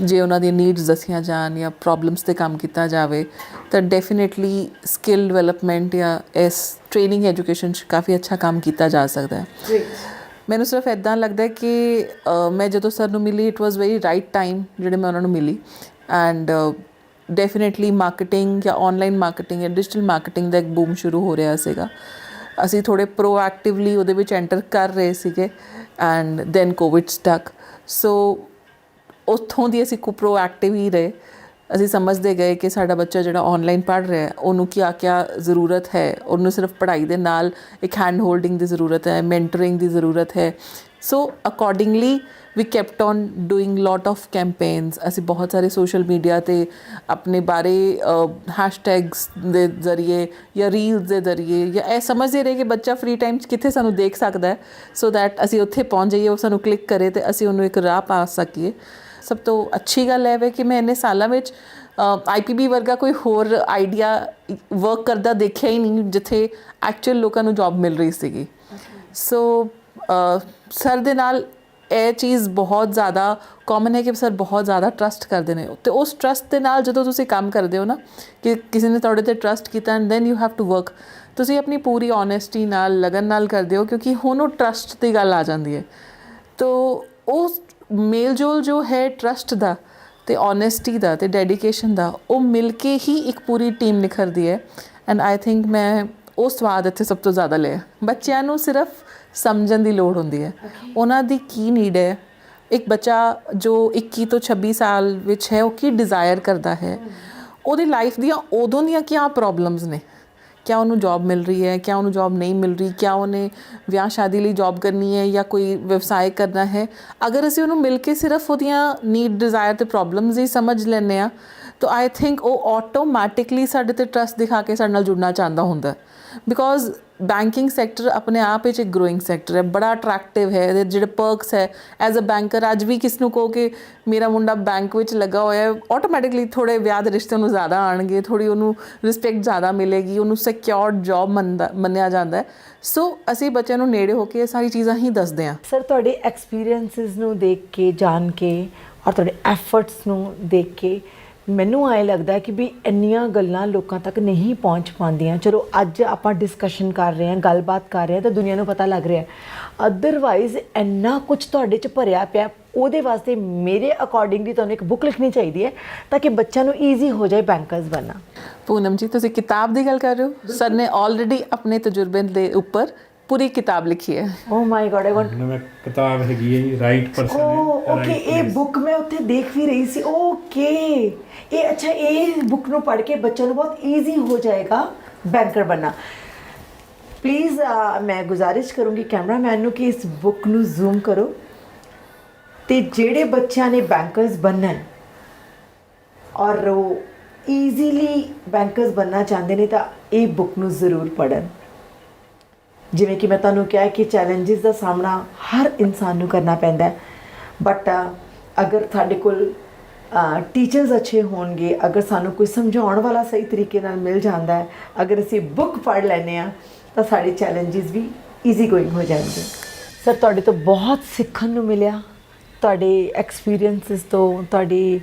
ਜੇ ਉਹਨਾਂ ਦੀਆਂ ਨੀਡਸ ਦੱਸੀਆਂ ਜਾਣ ਜਾਂ ਪ੍ਰੋਬਲਮਸ ਤੇ ਕੰਮ ਕੀਤਾ ਜਾਵੇ ਤਾਂ ਡੈਫੀਨਿਟਲੀ ਸਕਿੱਲ ਡਿਵੈਲਪਮੈਂਟ ਜਾਂ ਇਸ ਟ੍ਰੇਨਿੰਗ ਐਜੂਕੇਸ਼ਨ 'ਚ ਕਾਫੀ ਅੱਛਾ ਕੰਮ ਕੀਤਾ ਜਾ ਸਕਦਾ ਹੈ। ਮੈਨੂੰ ਸਿਰਫ ਇਦਾਂ ਲੱਗਦਾ ਹੈ ਕਿ ਮੈਂ ਜਦੋਂ ਸਰ ਨੂੰ ਮਿਲੀ it was very right time ਜਿਹੜੇ ਮੈਂ ਉਹਨਾਂ ਨੂੰ ਮਿਲੀ। ਐਂਡ ਡੈਫੀਨਿਟਲੀ ਮਾਰਕੀਟਿੰਗ ਜਾਂ ਆਨਲਾਈਨ ਮਾਰਕੀਟਿੰਗ ਜਾਂ ਡਿਜੀਟਲ ਮਾਰਕੀਟਿੰਗ ਦਾ ਇੱਕ ਬੂਮ ਸ਼ੁਰੂ ਹੋ ਰਿਹਾ ਸੀਗਾ। ਅਸੀਂ ਥੋੜੇ ਪ੍ਰੋਐਕਟਿਵਲੀ ਉਹਦੇ ਵਿੱਚ ਐਂਟਰ ਕਰ ਰਹੇ ਸੀਗੇ and then COVID stuck so ਉੱਥੋਂ ਦੀ ਅਸੀਂ ਕੋ ਪ੍ਰੋਐਕਟਿਵ ਹੀ ਰਹੇ। ਅਸੀਂ ਸਮਝਦੇ ਗਏ ਕਿ ਸਾਡਾ ਬੱਚਾ ਜਿਹੜਾ ਆਨਲਾਈਨ ਪੜ੍ਹ ਰਿਹਾ ਹੈ, ਉਹਨੂੰ ਕੀ ਕੀ ਜ਼ਰੂਰਤ ਹੈ? ਉਹਨੂੰ ਸਿਰਫ ਪੜ੍ਹਾਈ ਦੇ ਨਾਲ ਇੱਕ ਹੈਂਡ ਹੋਲਡਿੰਗ ਦੀ ਜ਼ਰੂਰਤ ਹੈ ਮੈਂਟਰਿੰਗ ਦੀ ਜ਼ਰੂਰਤ ਹੈ। So accordingly we kept on doing lot of campaigns ਅਸੀਂ ਬਹੁਤ ਸਾਰੇ ਸੋਸ਼ਲ ਮੀਡੀਆ ਤੇ ਆਪਣੇ ਬਾਰੇ ਹੈਸ਼ਟੈਗਸ ਦੇ ਜ਼ਰੀਏ ਜਾਂ ਰੀਲਸ ਦੇ ਜ਼ਰੀਏ ਜਾਂ ਇਹ ਸਮਝਦੇ ਰਹੇ ਕਿ ਬੱਚਾ ਫ੍ਰੀ ਟਾਈਮ 'ਚ ਕਿੱਥੇ ਸਾਨੂੰ ਦੇਖ ਸਕਦਾ ਹੈ। ਸੋ ਦੈਟ ਅਸੀਂ ਉੱਥੇ ਪਹੁੰਚ ਜਾਈਏ, ਉਹ ਸਾਨੂੰ ਕਲਿੱਕ ਕਰੇ ਤੇ ਅਸੀਂ ਉਹਨੂੰ ਇੱਕ ਰਾਹ ਪਾ ਸਕੀਏ। ਸਭ ਤੋਂ ਅੱਛੀ ਗੱਲ ਹੈ ਹੈ ਕਿ ਮੈਂ ਇੰਨੇ ਸਾਲਾਂ ਵਿੱਚ ਆਈਪੀਬੀ ਵਰਗਾ ਕੋਈ ਹੋਰ ਆਈਡੀਆ ਵਰਕ ਕਰਦਾ ਦੇਖਿਆ ਹੀ ਨਹੀਂ, ਜਿੱਥੇ ਐਕਚੁਅਲ ਲੋਕਾਂ ਨੂੰ ਜੌਬ ਮਿਲ ਰਹੀ ਸੀਗੀ। ਸੋ ਸਰ ਦੇ ਨਾਲ ਇਹ ਚੀਜ਼ ਬਹੁਤ ਜ਼ਿਆਦਾ ਕਾਮਨ ਹੈ ਕਿ ਸਰ ਬਹੁਤ ਜ਼ਿਆਦਾ ਟਰਸਟ ਕਰਦੇ ਨੇ। ਤੇ ਉਸ ਟਰਸਟ ਦੇ ਨਾਲ ਜਦੋਂ ਤੁਸੀਂ ਕੰਮ ਕਰਦੇ ਹੋ ਨਾ, ਕਿ ਕਿਸੇ ਨੇ ਤੁਹਾਡੇ ਤੇ ਟਰਸਟ ਕੀਤਾ and then you have to work ਤੁਸੀਂ ਆਪਣੀ ਪੂਰੀ ਓਨੈਸਟੀ ਨਾਲ, ਲਗਨ ਨਾਲ ਕਰਦੇ ਹੋ ਕਿਉਂਕਿ ਹੁਣ ਉਹ ਟਰਸਟ ਦੀ ਗੱਲ ਆ ਜਾਂਦੀ ਹੈ। ਤੋ, ਉਹ ਮੇਲ ਜੋਲ ਜੋ ਹੈ ਟਰਸਟ ਦਾ ਤੇ ਓਨੈਸਟੀ ਦਾ ਤੇ ਡੈਡੀਕੇਸ਼ਨ ਦਾ ਉਹ ਮਿਲ ਕੇ ਹੀ ਇੱਕ ਪੂਰੀ ਟੀਮ ਨਿਖਰਦੀ ਹੈ। ਐਂਡ ਆਈ ਥਿੰਕ ਮੈਂ ਉਹ ਸਵਾਦ ਇੱਥੇ ਸਭ ਤੋਂ ਜ਼ਿਆਦਾ ਲਿਆ। ਬੱਚਿਆਂ ਨੂੰ ਸਿਰਫ ਸਮਝਣ ਦੀ ਲੋੜ ਹੁੰਦੀ ਹੈ। ਉਹਨਾਂ ਦੀ ਕੀ ਨੀਡ ਹੈ? ਇੱਕ ਬੱਚਾ ਜੋ 21 ਤੋਂ 26 ਸਾਲ ਵਿੱਚ ਹੈ ਉਹ ਕੀ ਡਿਜ਼ਾਇਰ ਕਰਦਾ ਹੈ? ਉਹਦੀ ਲਾਈਫ ਦੀਆਂ ਉਦੋਂ ਦੀਆਂ ਕੀ ਪ੍ਰੋਬਲਮਸ ਨੇ? ਕਿਆ ਉਹਨੂੰ ਜੌਬ ਮਿਲ ਰਹੀ ਹੈ, ਕਿਆ ਉਹਨੂੰ ਜੌਬ ਨਹੀਂ ਮਿਲ ਰਹੀ, ਕਿਆ ਉਹਨੇ ਵਿਆਹ ਸ਼ਾਦੀ ਲਈ ਜੌਬ ਕਰਨੀ ਹੈ ਜਾਂ ਕੋਈ ਵਿਵਸਾਇ ਕਰਨਾ ਹੈ। ਅਗਰ ਅਸੀਂ ਉਹਨੂੰ ਮਿਲ ਕੇ ਸਿਰਫ ਉਹਦੀਆਂ ਨੀਡ ਡਿਜ਼ਾਇਰ ਤੇ ਪ੍ਰੋਬਲਮਸ ਹੀ ਸਮਝ ਲੈਂਦੇ ਆ ਤਾਂ ਆਈ ਥਿੰਕ ਉਹ ਆਟੋਮੈਟਿਕਲੀ ਸਾਡੇ ਤੇ ਟਰਸਟ ਦਿਖਾ ਕੇ ਸਾਡੇ ਨਾਲ ਜੁੜਨਾ ਚਾਹੁੰਦਾ ਹੁੰਦਾ। ਬਿਕੋਜ਼ ਬੈਂਕਿੰਗ ਸੈਕਟਰ ਆਪਣੇ ਆਪ ਵਿੱਚ ਇੱਕ ਗਰੋਇੰਗ ਸੈਕਟਰ ਹੈ, ਬੜਾ ਅਟਰੈਕਟਿਵ ਹੈ, ਇਹਦੇ ਜਿਹੜੇ ਪਰਕਸ ਹੈ ਐਜ਼ ਅ ਬੈਂਕਰ ਅੱਜ ਵੀ ਕਿਸ ਨੂੰ ਕਹੋ ਕਿ ਮੇਰਾ ਮੁੰਡਾ ਬੈਂਕ ਵਿੱਚ ਲੱਗਾ ਹੋਇਆ ਹੈ ਆਟੋਮੈਟਿਕਲੀ ਥੋੜੇ ਵਿਆਹ ਦੇ ਰਿਸ਼ਤੇ ਨੂੰ ਜ਼ਿਆਦਾ ਆਣਗੇ ਥੋੜੀ ਉਹਨੂੰ ਰਿਸਪੈਕਟ ਜ਼ਿਆਦਾ ਮਿਲੇਗੀ, ਉਹਨੂੰ ਸਿਕਿਉਰਡ ਜੌਬ ਮੰਨਿਆ ਜਾਂਦਾ ਹੈ। ਸੋ ਅਸੀਂ ਬੱਚਿਆਂ ਨੂੰ ਨੇੜੇ ਹੋ ਕੇ ਇਹ ਸਾਰੀ ਚੀਜ਼ਾਂ ਹੀ ਦੱਸਦੇ ਹਾਂ। ਸਰ ਤੁਹਾਡੇ ਐਕਸਪੀਰੀਐਂਸਸ ਨੂੰ ਦੇਖ ਕੇ, ਜਾਣ ਕੇ ਔਰ ਤੁਹਾਡੇ ਐਫਰਟਸ ਨੂੰ ਦੇਖ ਕੇ ਮੈਨੂੰ ਐ ਲੱਗਦਾ ਹੈ ਕਿ ਵੀ ਇੰਨੀਆਂ ਗੱਲਾਂ ਲੋਕਾਂ ਤੱਕ ਨਹੀਂ ਪਹੁੰਚ ਪਾਉਂਦੀਆਂ। ਚਲੋ ਅੱਜ ਆਪਾਂ ਡਿਸਕਸ਼ਨ ਕਰ ਰਹੇ ਹਾਂ ਗੱਲਬਾਤ ਕਰ ਰਹੇ ਹਾਂ ਤਾਂ ਦੁਨੀਆ ਨੂੰ ਪਤਾ ਲੱਗ ਰਿਹਾ ਅਦਰਵਾਈਜ਼ ਇੰਨਾ ਕੁਝ ਤੁਹਾਡੇ ਚ ਭਰਿਆ ਪਿਆ ਉਹਦੇ ਵਾਸਤੇ ਮੇਰੇ ਅਕੋਰਡਿੰਗਲੀ ਤੁਹਾਨੂੰ ਇੱਕ ਬੁੱਕ ਲਿਖਣੀ ਚਾਹੀਦੀ ਹੈ ਤਾਂ ਕਿ ਬੱਚਿਆਂ ਨੂੰ ਈਜ਼ੀ ਹੋ ਜਾਏ ਬੈਂਕਰਸ ਬਣਨਾ। ਪੂਨਮ ਜੀ ਤੁਸੀਂ ਕਿਤਾਬ ਦੀ ਗੱਲ ਕਰ ਰਹੇ ਹੋ? ਸਰ ਨੇ ਆਲਰੇਡੀ ਆਪਣੇ ਤਜਰਬੇ ਦੇ ਉੱਪਰ ਪੂਰੀ ਕਿਤਾਬ ਲਿਖੀ ਹੈ। ਓ ਮਾਈ ਗॉड ਆਈ ਵਾਂਟ ਮੈਂ ਕਿਤਾਬ ਹੈਗੀ ਹੈ ਜੀ ਰਾਈਟ ਪਰਸਨ ਓ ਓਕੇ ਇਹ ਬੁੱਕ ਮੈਂ ਉੱਥੇ ਦੇਖ ਵੀ ਰਹੀ ਸੀ। ਓਕੇ ਇਹ ਅੱਛਾ ਇਹ ਬੁੱਕ ਨੂੰ ਪੜ੍ਹ ਕੇ ਬੱਚਿਆਂ ਨੂੰ ਬਹੁਤ ਈਜ਼ੀ ਹੋ ਜਾਏਗਾ ਬੈਂਕਰ ਬਣਨਾ। ਪਲੀਜ਼ ਮੈਂ ਗੁਜ਼ਾਰਿਸ਼ ਕਰੂੰਗੀ ਕੈਮਰਾਮੈਨ ਨੂੰ ਕਿ ਇਸ ਬੁੱਕ ਨੂੰ ਜ਼ੂਮ ਕਰੋ ਤੇ ਜਿਹੜੇ ਬੱਚਿਆਂ ਨੇ ਬੈਂਕਰਸ ਬਣਨਾ ਔਰ ਉਹ ਈਜ਼ੀਲੀ ਬੈਂਕਰਸ ਬਣਨਾ ਚਾਹੁੰਦੇ ਨੇ ਤਾਂ ਇਹ ਬੁੱਕ ਨੂੰ ਜ਼ਰੂਰ ਪੜ੍ਹਨ। ਜਿਵੇਂ ਕਿ ਮੈਂ ਤੁਹਾਨੂੰ ਕਿਹਾ ਕਿ ਚੈਲੰਜਸ ਦਾ ਸਾਹਮਣਾ ਹਰ ਇਨਸਾਨ ਨੂੰ ਕਰਨਾ ਪੈਂਦਾ ਹੈ। ਬਟ ਅਗਰ ਸਾਡੇ ਕੋਲ ਟੀਚਰਸ ਅੱਛੇ ਹੋਣਗੇ, ਅਗਰ ਸਾਨੂੰ ਕੋਈ ਸਮਝਾਉਣ ਵਾਲਾ ਸਹੀ ਤਰੀਕੇ ਨਾਲ ਮਿਲ ਜਾਂਦਾ ਹੈ, ਅਗਰ ਅਸੀਂ ਬੁੱਕ ਪੜ੍ਹ ਲੈਂਦੇ ਆ ਤਾਂ ਸਾਡੇ ਚੈਲੰਜਸ ਵੀ ਈਜ਼ੀ ਗੋਇੰਗ ਹੋ ਜਾਣਗੇ। ਸਰ ਤੁਹਾਡੇ ਤੋਂ ਬਹੁਤ ਸਿੱਖਣ ਨੂੰ ਮਿਲਿਆ। ਤੁਹਾਡੇ ਐਕਸਪੀਰੀਐਂਸਸ ਤੋਂ, ਤੁਹਾਡੇ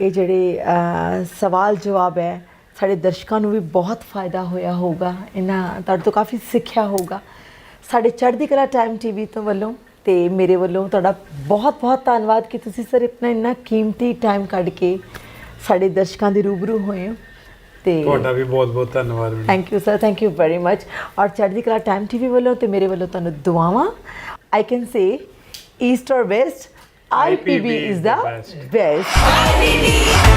ਇਹ ਜਿਹੜੇ ਸਵਾਲ ਜਵਾਬ ਹੈ ਸਾਡੇ ਦਰਸ਼ਕਾਂ ਨੂੰ ਵੀ ਬਹੁਤ ਫਾਇਦਾ ਹੋਇਆ ਹੋਊਗਾ ਇਹਨਾਂ ਤੁਹਾਡੇ ਤੋਂ ਕਾਫੀ ਸਿੱਖਿਆ ਹੋਊਗਾ। ਸਾਡੇ ਚੜ੍ਹਦੀ ਕਲਾ ਟਾਈਮ ਟੀਵੀ ਤੋਂ ਵੱਲੋਂ ਤੇ ਮੇਰੇ ਵੱਲੋਂ ਤੁਹਾਡਾ ਬਹੁਤ ਬਹੁਤ ਧੰਨਵਾਦ ਕਿ ਤੁਸੀਂ ਸਰ ਇਤਨਾ ਇੰਨਾ ਕੀਮਤੀ ਟਾਈਮ ਕੱਢ ਕੇ ਸਾਡੇ ਦਰਸ਼ਕਾਂ ਦੇ ਰੂਬਰੂ ਹੋਏ ਹੋ ਤੇ ਤੁਹਾਡਾ ਵੀ ਬਹੁਤ ਬਹੁਤ ਧੰਨਵਾਦ thank you sir thank you very much ਔਰ ਚੜ੍ਹਦੀ ਕਲਾ ਟਾਈਮ ਟੀਵੀ ਵੱਲੋਂ ਤੇ ਮੇਰੇ ਵੱਲੋਂ ਤੁਹਾਨੂੰ ਦੁਆਵਾਂ। I can say east or west IPB is the best. Best